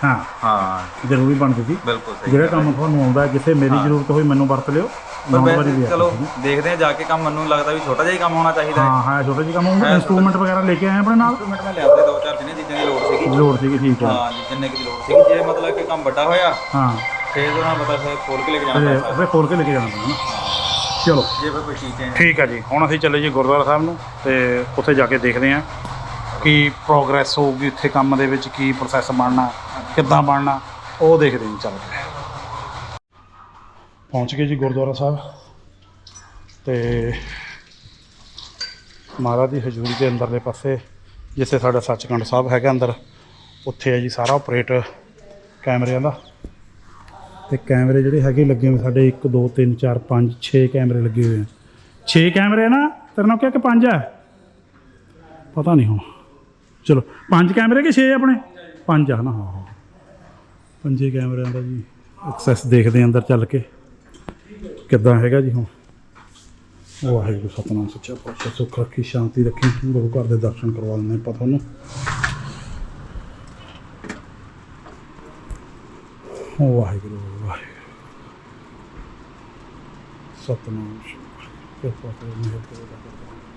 ਹਾਂ। ਹਾਂ। ਜ਼ਰੂਰੀ ਬਣਦੀ ਸੀ। ਬਿਲਕੁਲ ਸਹੀ ਜਿਹੜਾ ਹੈ। ਕੰਮ ਤੁਹਾਨੂੰ ਆਉਂਦਾ ਜਿੱਥੇ ਮੇਰੀ ਜ਼ਰੂਰਤ ਹੋਈ ਮੈਨੂੰ ਵਰਤ ਲਿਓ। ਆ ਚਲੋ। ਦੇਖਦੇ ਆ ਜਾ ਕੇ ਕੰਮ ਮੈਨੂੰ ਲੱਗਦਾ ਵੀ ਛੋਟਾ ਜਿਹਾ ਹੀ ਕੰਮ ਹੋਣਾ ਚਾਹੀਦਾ ਹੈ। ਹਾਂ ਹਾਂ ਛੋਟੇ ਜਿਹੇ ਕੰਮ ਇੰਸਟਰੂਮੈਂਟ ਵਗੈਰਾ ਲੈ ਕੇ ਆਏ ਆਪਣੇ ਨਾਲ? ਮਿੰਟ ਮੈਂ ਲਿਆਂਦੇ ਦੋ ਚਾਰ ਜਿੰਨੇ ਚੀਜ਼ਾਂ ਦੀ ਲੋੜ ਸੀਗੀ। ਲੋੜ ਸੀਗੀ ਠੀਕ ਹੈ। ਹਾਂ ਜਿੰਨੇ ਕੀ ਲੋੜ ਸੀਗੀ। ਜੇ ਮਤਲਬ ਕਿ ਕੰਮ ਵੱਡਾ ਹੋਇਆ ਹਾਂ। ਫੇਰ ਉਹਨਾਂ ਪਤਾ ਫਿਰ ਖੋਲ ਕੇ ਲੈ ਕੇ ਜਾਣਾ ਪੈਂਦਾ ਫਿਰ ਖੋਲ ਕੇ ਲੈ ਕੇ ਜਾਣਾ ਨਾ। ਚਲੋ। ਜੇ ਕੋਈ ਚੀਜ਼ change ਠੀਕ ਹੈ ਜੀ। ਹੁਣ ਅਸੀਂ ਚੱਲੇ ਜੀ ਗੁਰਦੁਆਰਾ ਸਾਹਿਬ ਨੂੰ ਤੇ ਉੱਥੇ ਜਾ ਕੇ ਦੇਖਦੇ ਹਾਂ। ਕੀ ਪ੍ਰੋਗਰੈਸ ਹੋਊਗੀ ਉੱਥੇ ਕੰਮ ਦੇ ਵਿੱਚ, ਕੀ ਪ੍ਰੋਸੈਸ ਬਣਨਾ, ਕਿੱਦਾਂ ਬਣਨਾ, ਉਹ ਦੇਖਦੇ ਹਾਂ ਚੱਲ ਕੇ। ਪਹੁੰਚ ਗਏ ਜੀ ਗੁਰਦੁਆਰਾ ਸਾਹਿਬ। ਤੇ ਮਹਾਰਾਜ ਦੀ ਹਜ਼ੂਰੀ ਦੇ ਅੰਦਰਲੇ ਪਾਸੇ, ਜਿੱਥੇ ਸਾਡਾ ਸੱਚਖੰਡ ਸਾਹਿਬ ਹੈਗਾ ਅੰਦਰ, ਉੱਥੇ ਹੈ ਜੀ ਸਾਰਾ ਆਪਰੇਟ ਕੈਮਰਿਆਂ ਦਾ। ਤੇ ਕੈਮਰੇ ਜਿਹੜੇ ਹੈਗੇ ਲੱਗੇ ਹੋਏ ਸਾਡੇ 1 2 3 4 5 6 ਕੈਮਰੇ ਲੱਗੇ ਹੋਏ ਆ। 6 ਕੈਮਰੇ ਨਾ? ਤੇਰੇ ਨਾਲ ਕਿਹਾ ਕਿ 5 ਹੈ ਪਤਾ ਨਹੀਂ ਹੁਣ। ਚਲੋ, ਪੰਜ ਕੈਮਰੇ ਕਿ 6 ਆਪਣੇ? ਪੰਜ ਆ, ਨਾ, ਹਾਂ ਹਾਂ। ਪੰਜੇ ਕੈਮਰਿਆਂ ਦਾ ਜੀ ਐਕਸੈਸ ਦੇਖਦੇ ਹਾਂ ਅੰਦਰ ਚੱਲ ਕੇ। ਕਿੱਦਾਂ ਹੈਗਾ ਜੀ ਹੁਣ? ਵਾਹਿਗੁਰੂ, ਸਤਨਾਮ, ਸੱਚਾ ਪਾਤਸ਼ਾਹ, ਸੁੱਖ ਰੱਖੀ, ਸ਼ਾਂਤੀ ਰੱਖੀ ਗੁਰੂ ਘਰ ਦੇ ਦਰਸ਼ਨ ਕਰਵਾ ਦਿੰਦੇ ਆਪਾਂ ਤੁਹਾਨੂੰ। ਵਾਹਿਗੁਰੂ ਵਾਹਿਗੁਰੂ। ਸਤਨਾਮ, ਸ਼ੁਕਰ। ਕਿਰਪਾ ਮਿਹਰ ਕਰੋ।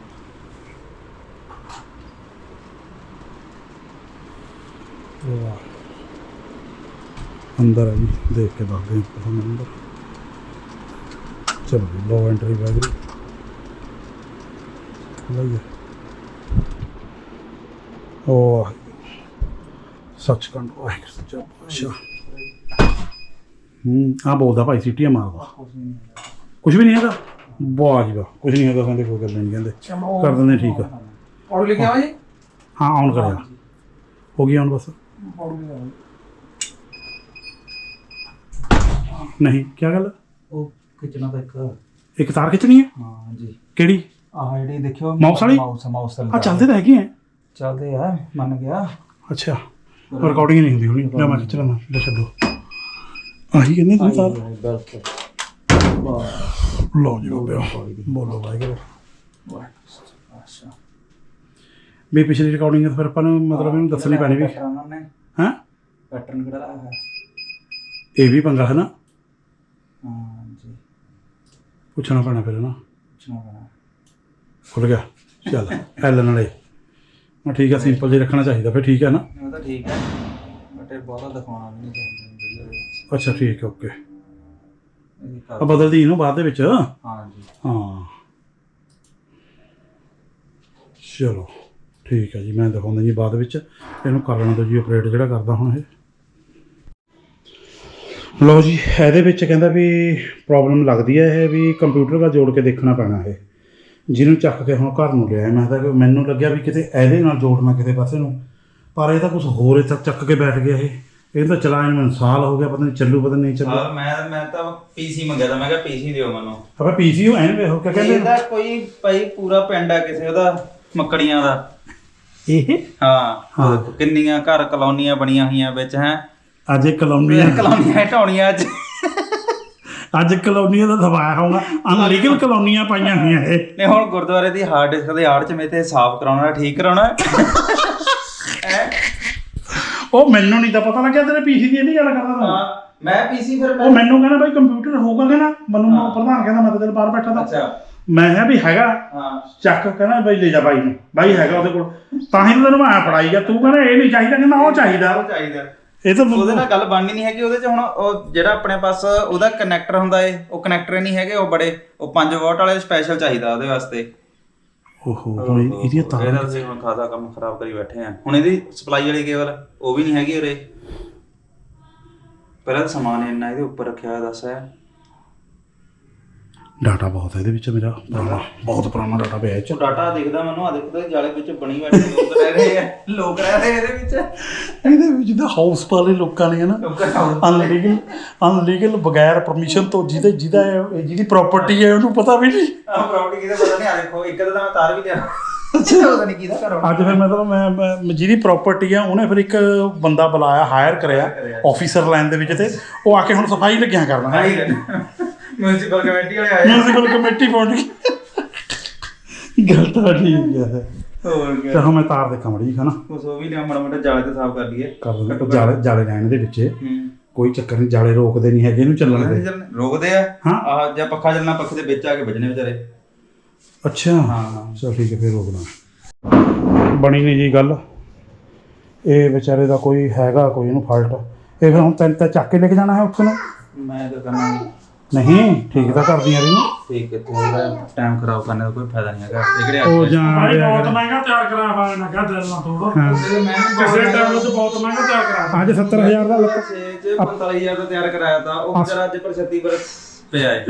ਅੰਦਰ ਆ ਜੀ ਦੇਖ ਕੇ ਦੱਸਦੇ ਹਾਂ ਤੁਹਾਨੂੰ ਅੰਦਰ। ਚਲੋ ਜੀ ਲੋ ਐਂਟਰੀ ਵਾਹਿਗੁਰੂ ਲਈਏ ਉਹ ਸੱਚਖੰਡ ਵਾਹਿਗੁਰੂ ਸੱਚਾ ਪਾਤਸ਼ਾਹ। ਹੂੰ ਆ ਬੋਲਦਾ ਭਾਈ ਸੀਟੀਆਂ ਮਾਰਦਾ ਕੁਝ ਵੀ ਨਹੀਂ ਹੈਗਾ? ਵਾਹ ਜੀ ਵਾਹ ਕੁਝ ਨਹੀਂ ਹੈਗਾ ਕਹਿੰਦੇ ਕੋਈ ਗੱਲ ਨਹੀਂ ਕਹਿੰਦੇ ਕਰ ਦਿੰਦੇ ਠੀਕ ਆ। ਔਰ ਲਿਖਿਆ ਵਾ ਜੀ ਹਾਂ ਆਨ ਕਰਿਆ। ਹੋ ਗਿਆ ਆਨ ਬਸ। ਨਹੀਂ ਕੀ ਗੱਲ? ਉਹ ਖਿੱਚਣਾ ਤਾਂ ਇੱਕ। ਇੱਕ ਤਾਰ ਖਿੱਚਣੀ ਹੈ? ਹਾਂ ਜੀ। ਕਿਹੜੀ? ਆਹ ਜਿਹੜੀ ਦੇਖਿਓ। ਮਾਊਸ ਵਾਲੀ? ਮਾਊਸ ਮਾਊਸ ਵਾਲੀ ਆ ਚੱਲਦੇ ਤਾਂ ਹੈਗੇ ਆ ਚੱਲਦੇ ਆ ਮੰਨ ਗਿਆ। ਅੱਛਾ ਰਿਕਾਰਡਿੰਗ ਨਹੀਂ ਹੁੰਦੀ ਹੁਣੀ। ਲੈ ਮੈਂ ਖਿੱਚ ਲੈਣਾ ਲੈ ਛੱਡੋ। ਆਹੀ ਕਹਿੰਦੇ ਤੁਸੀਂ ਤਾਰ। ਲਓ ਜੀ ਬੋਲੋ ਵਾਹਿਗੁਰੂ। ਅੱਛਾ ਵੀ ਪਿਛਲੀ ਰਿਕਾਰਡਿੰਗ ਫਿਰ ਆਪਾਂ ਨੂੰ ਮਤਲਬ ਇਹਨੂੰ ਦੱਸਣੀ ਪੈਣੀ ਵੀ। ਪੈਟਰਨ ਉਹਨਾਂ ਨੇ। ਹਾਂ? ਪੈਟਰਨ ਕਿਹੜਾ ਲਾਇਆ ਹੈ ਇਹ ਵੀ ਪੰਗਾ ਹੈ ਨਾ? ਹਾਂ ਜੀ ਪੁੱਛਣਾ ਪੈਣਾ ਫਿਰ ਨਾ ਪੁੱਛਣਾ ਪੈਣਾ। ਖੁੱਲ ਗਿਆ। ਚੱਲ ਐਲ ਨਾਲੇ। ਮੈਂ ਠੀਕ ਹੈ ਸਿੰਪਲ ਜਿਹਾ ਰੱਖਣਾ ਚਾਹੀਦਾ ਫਿਰ ਠੀਕ ਹੈ ਨਾ? ਉਹ ਤਾਂ ਠੀਕ ਹੈ ਬਟ ਇਹ ਬਹੁਤਾ ਦਿਖਾਉਣਾ ਵੀ ਨਹੀਂ ਚਾਹੀਦਾ ਵੀਡੀਓ ਦੇ ਵਿੱਚ। ਅੱਛਾ ਠੀਕ ਹੈ ਓਕੇ ਇਹਦੀ ਆ ਕਰ- ਬਦਲਦੀ ਇਹਨੂੰ ਬਾਅਦ ਦੇ ਵਿੱਚ। ਹਾਂ ਜੀ ਹਾਂ। ਚਲੋ। ਠੀਕ ਹੈ ਜੀ ਮੈਂ ਦਿਖਾਉਂਦਾ ਜੀ ਬਾਅਦ ਵਿੱਚ। ਇਹਨੂੰ ਕਰ ਲੈਣਾ ਤੋਂ ਜੀ ਆਪਰੇਟ ਜਿਹੜਾ ਕਰਦਾ ਹੁਣ ਇਹ। ਲਓ ਜੀ ਇਹਦੇ ਵਿੱਚ ਕਹਿੰਦਾ ਵੀ ਪ੍ਰੋਬਲਮ ਲੱਗਦੀ ਹੈ ਇਹ ਵੀ ਕੰਪਿਊਟਰ ਦਾ ਜੋੜ ਕੇ ਦੇਖਣਾ ਪੈਣਾ ਇਹ। ਜਿਹਨੂੰ ਚੱਕ ਕੇ ਹੁਣ ਘਰ ਨੂੰ ਲਿਆ ਮੈਂ ਤਾਂ ਕਿ ਮੈਨੂੰ ਲੱਗਿਆ ਵੀ ਕਿਤੇ ਇਹਦੇ ਨਾਲ ਜੋੜਨਾ ਕਿਸੇ ਪਾਸੇ ਨੂੰ। ਪਰ ਇਹ ਤਾਂ ਕੁਝ ਹੋਰ ਇੱਥੇ ਚੱਕ ਕੇ ਬੈਠ ਗਿਆ ਇਹ। ਇਹ ਤਾਂ ਚਲਾਉਣ ਨੂੰ ਸਾਲ ਹੋ ਗਿਆ ਪਤਾ ਨਹੀਂ ਚੱਲੂ ਪਤਾ ਨਹੀਂ ਚੱਲੂ। ਹਾਂ ਮੈਂ ਮੈਂ ਤਾਂ ਪੀਸੀ ਮੰਗਿਆ ਤਾਂ ਮੈਂ ਕਿਹਾ ਪੀਸੀ ਦਿਓ ਮੈਨੂੰ। ਆਪਾਂ ਪੀਸੀ ਉਹ ਐਨ ਵੇਖੋ ਕਿਆ ਕਹਿੰਦੇ ਇਹਦਾ ਕੋਈ ਭਾਈ ਪੂਰਾ ਪਿੰਡ ਆ ਕਿਸੇ ਉਹਦਾ ਮੱਕੜੀਆਂ ਦਾ। ਇਹ? ਹਾਂ। ਹਾਂ। ਦੇਖੋ ਕਿੰਨੀਆਂ ਘਰ ਕਲੋਨੀਆਂ ਬਣੀਆਂ ਹੋਈਆਂ ਵਿੱਚ ਹੈ? ਅੱਜ ਇਹ ਕਲੋਨੀਆਂ ਕਲੋਨੀਆਂ ਢਾਉਣੀਆਂ ਅੱਜ। ਅੱਜ ਕਲੋਨੀਆਂ ਦਾ ਦਬਾਇਆ ਹੋਊਗਾ ਅਨਲੀਗਲ ਕਲੋਨੀਆਂ ਪਾਈਆਂ ਹੋਈਆਂ ਇਹ। ਨੇ ਹੁਣ ਗੁਰਦੁਆਰੇ ਦੀ ਹਾਰਡ ਡਿਸਕ ਦੇ ਆੜ ਚ ਮੇਤੇ ਸਾਫ਼ ਕਰਾਉਣਾ ਠੀਕ ਕਰਾਉਣਾ। ਹੈ? ਉਹ ਮੈਨੂੰ ਨਹੀਂ ਤਾਂ ਪਤਾ ਲੱਗਿਆ ਤੇਰੇ ਪੀਸੀ ਦੀ ਇਹਦੀ ਗੱਲ ਕਰਦਾ ਤੂੰ। ਹਾਂ ਮੈਂ ਪੀਸੀ ਫਿਰ ਉਹ ਮੈਨੂੰ ਕਹਿੰਦਾ ਬਾਈ ਕੰਪਿਊਟਰ ਹੋਊਗਾ ਕਹਿੰਦਾ। ਮੈਨੂੰ ਮੈਂ ਪ੍ਰਧਾਨ ਕਹਿੰਦਾ ਮੈਂ ਤਾਂ ਤੇਰੇ ਬਾਹਰ ਬੈਠਾ ਤਾਂ। ਅੱਛਾ। ਮੈਂ ਕਿਹਾ ਵੀ ਹੈਗਾ। ਹਾਂ। ਚੱਕ ਕਹਿੰਦਾ ਬਾਈ ਲੈ ਜਾ ਬਾਈ ਨੂੰ। ਬਾਈ ਹੈਗਾ ਉਹਦੇ ਕੋਲ। ਤਾਂ ਹੀ ਤਾਂ ਤੈਨੂੰ ਮੈਂ ਫੜਾਈ ਗਿਆ ਤੂੰ ਕਹਿੰਦਾ ਇਹ ਨਹੀਂ ਚਾਹੀਦਾ ਕਹਿੰਦਾ ਉਹ ਚਾਹੀਦਾ। ਉਹ ਚਾਹੀਦਾ। ਇਹ ਤਾਂ ਉਹਦੇ ਨਾਲ ਗੱਲ ਬਣਨੀ ਨਹੀਂ ਹੈਗੀ ਉਹਦੇ ਚ ਹੁਣ ਉਹ ਜਿਹੜਾ ਆਪਣੇ ਪਾਸ ਉਹਦਾ ਕਨੈਕਟਰ ਹੁੰਦਾ ਏ ਉਹ ਕਨੈਕਟਰ ਨਹੀਂ ਹੈਗੇ ਉਹ ਬੜੇ ਉਹ 5 ਵਾਟ ਵਾਲੇ ਸਪੈਸ਼ਲ ਚਾਹੀਦਾ ਉਹਦੇ ਵਾਸਤੇ। ਓਹੋ ਹੁਣ ਇਹ- ਇਹਦੀਆਂ ਤਾਰਾਂ ਇਹਦਾ ਅਸੀਂ ਹੁਣ ਖਾਸਾ ਕੰਮ ਖਰਾਬ ਕਰੀ ਬੈਠੇ ਆ। ਹੁਣ ਇਹਦੀ ਸਪਲਾਈ ਵਾਲੀ ਕੇਬਲ ਉਹ ਵੀ ਨਹੀਂ ਹੈਗੀ ਉਰੇ। ਪਹਿਲਾਂ ਤਾਂ ਸਮਾਨ ਇੰਨਾ ਇਹਦੇ ਉੱਪਰ ਰੱਖਿਆ ਦੱਸ ਹੈ ਡਾਟਾ ਬਹੁਤ ਹੈ ਇਹਦੇ ਵਿੱਚ ਮੇਰਾ ਪੁਰਾਣਾ ਬਹੁਤ ਪੁਰਾਣਾ ਡਾਟਾ ਪਿਆ ਇਹ ਚ। ਉਹ ਡਾਟਾ ਦਿਖਦਾ ਮੈਨੂੰ ਆ ਦੇਖਦਾ ਜਾਲੇ ਵਿੱਚ ਬਣੀ ਬੈਠੇ ਲੋਕ ਰਹਿ ਰਹੇ ਆ। ਲੋਕ ਰਹਿ ਰਹੇ ਇਹਦੇ ਵਿੱਚ। ਇਹਦੇ ਵਿੱਚ ਜਿੱਦਾਂ ਹਾਊਸ ਵਾਲੇ ਲੋਕਾਂ ਨੇ ਨਾ ਅਨਲੀਗਲ ਅਨਲੀਗਲ ਬਗੈਰ ਪਰਮਿਸ਼ਨ ਤੋਂ ਜਿਹਦੇ ਜਿਹਦਾ ਇਹ- ਜਿਹਦੀ ਪ੍ਰਾਪਰਟੀ ਹੈ ਉਹਨੂੰ ਪਤਾ ਵੀ ਨਹੀਂ। ਆ ਪ੍ਰਾਪਰਟੀ ਕਿਹਦਾ ਪਤਾ ਨਹੀਂ ਆ ਦੇਖੋ ਇੱਕ ਤਾਂ ਮੈਂ ਤਾਰ ਵੀ ਲਿਆ। ਅੱਜ ਫਿਰ ਮੈਂ ਮੈਂ- ਜਿਹਦੀ ਪ੍ਰਾਪਰਟੀ ਆ ਉਹਨੇ ਫਿਰ ਇੱਕ ਬੰਦਾ ਬੁਲਾਇਆ ਹਾਇਰ ਕਰਿਆ ਆਫੀਸਰ ਲਾਈਨ ਦੇ ਵਿੱਚ ਤੇ ਉਹ ਆ ਕੇ ਹੁਣ ਸਫ਼ਾਈ ਲੱਗਿਆ ਕਰਨਾ। ਹੈ ਮਿਊਨਿਸਪਲ ਕਮੇਟੀ ਵਾਲੇ ਆਏ ਮਿਊਨਿਸਪਲ ਕਮੇਟੀ ਪਹੁੰਚ ਗਈ। ਗੱਲ ਤਾਂ ਠੀਕ ਹੈ ਹੋਰ ਕੀ ਚਲੋ ਮੈਂ ਤਾਰ ਦੇਖਾਂ ਮੜੀ ਖਾਣਾ ਕੁਛ ਉਹ ਵੀ ਲਿਆ ਮਾੜਾ ਮੋਟਾ ਜਾਲੇ ਤੇ ਸਾਫ਼ ਕਰ ਲਈਏ। ਕਰ ਦਿੰਦੇ ਜਾਲੇ ਜਾਲੇ ਲਾਈਨ ਦੇ ਵਿੱਚ। ਕੋਈ ਚੱਕਰ ਨਹੀਂ ਜਾਲੇ ਰੋਕਦੇ ਨਹੀਂ ਹੈਗੇ ਇਹਨੂੰ ਚੱਲਣ ਦੇ। ਰੋਕਦੇ ਆ। ਹਾਂ। ਆਹ ਜੇ ਪੱਖਾ ਚੱਲਣਾ ਪੱਖੇ ਦੇ ਵਿੱਚ ਆ ਕੇ ਵੱਜਣੇ ਵਿਚਾਰੇ। ਅੱਛਾ। ਹਾਂ। ਚਲ ਠੀਕ ਹੈ ਫਿਰ ਰੋਕਣਾ ਬਣੀ ਨਹੀਂ ਜੀ ਗੱਲ। ਇਹ ਵਿਚਾਰੇ ਦਾ ਕੋਈ ਹੈਗਾ ਕੋਈ ਇਹਨੂੰ ਫਾਲਟ ਇਹ ਫਿਰ ਹੁਣ ਤੈਨੂੰ ਤਾਂ ਚੱਕ ਕੇ ਲੈ ਕੇ ਜਾਣਾ ਹੈ ਉੱਥੇ ਨੂੰ? ਮੈਂ ਤਾਂ ਕਰਨਾ ਨਹੀਂ। ਠੀਕ ਤਾਂ ਕਰਦੀਆਂ ਰਹੀ ਠੀਕ ਹੈ ਤੂੰ ਟਾਈਮ ਖਰਾਬ ਕਰਨੇ ਦਾ ਕੋਈ ਫਾਇਦਾ ਨਹੀਂ ਹੈਗਾ। ਇਹ ਕਿਹੜੇ ਉਹ ਜਾਣ ਦਿਆ ਕਰ। ਮਹਿੰਗਾ ਤਿਆਰ ਕਰਾਇਆ ਹੋਇਆ ਨਾ ਕਹਾ ਦਿਲ ਨਾ ਤੋੜ ਹਾਂ। ਕਿਸੇ ਟਾਈਮ ਤੇ ਬਹੁਤ ਮਹਿੰਗਾ ਤਿਆਰ ਕਰਾਇਆ ਅੱਜ 70000 ਦਾ ਲੱਤਾ 45000 ਦਾ ਤਿਆਰ ਕਰਾਇਆ ਤਾਂ ਉਹ ਵਿਚਾਰਾ ਅੱਜ ਪਰ 36 ਪਰ ਪਿਆ ਹੈ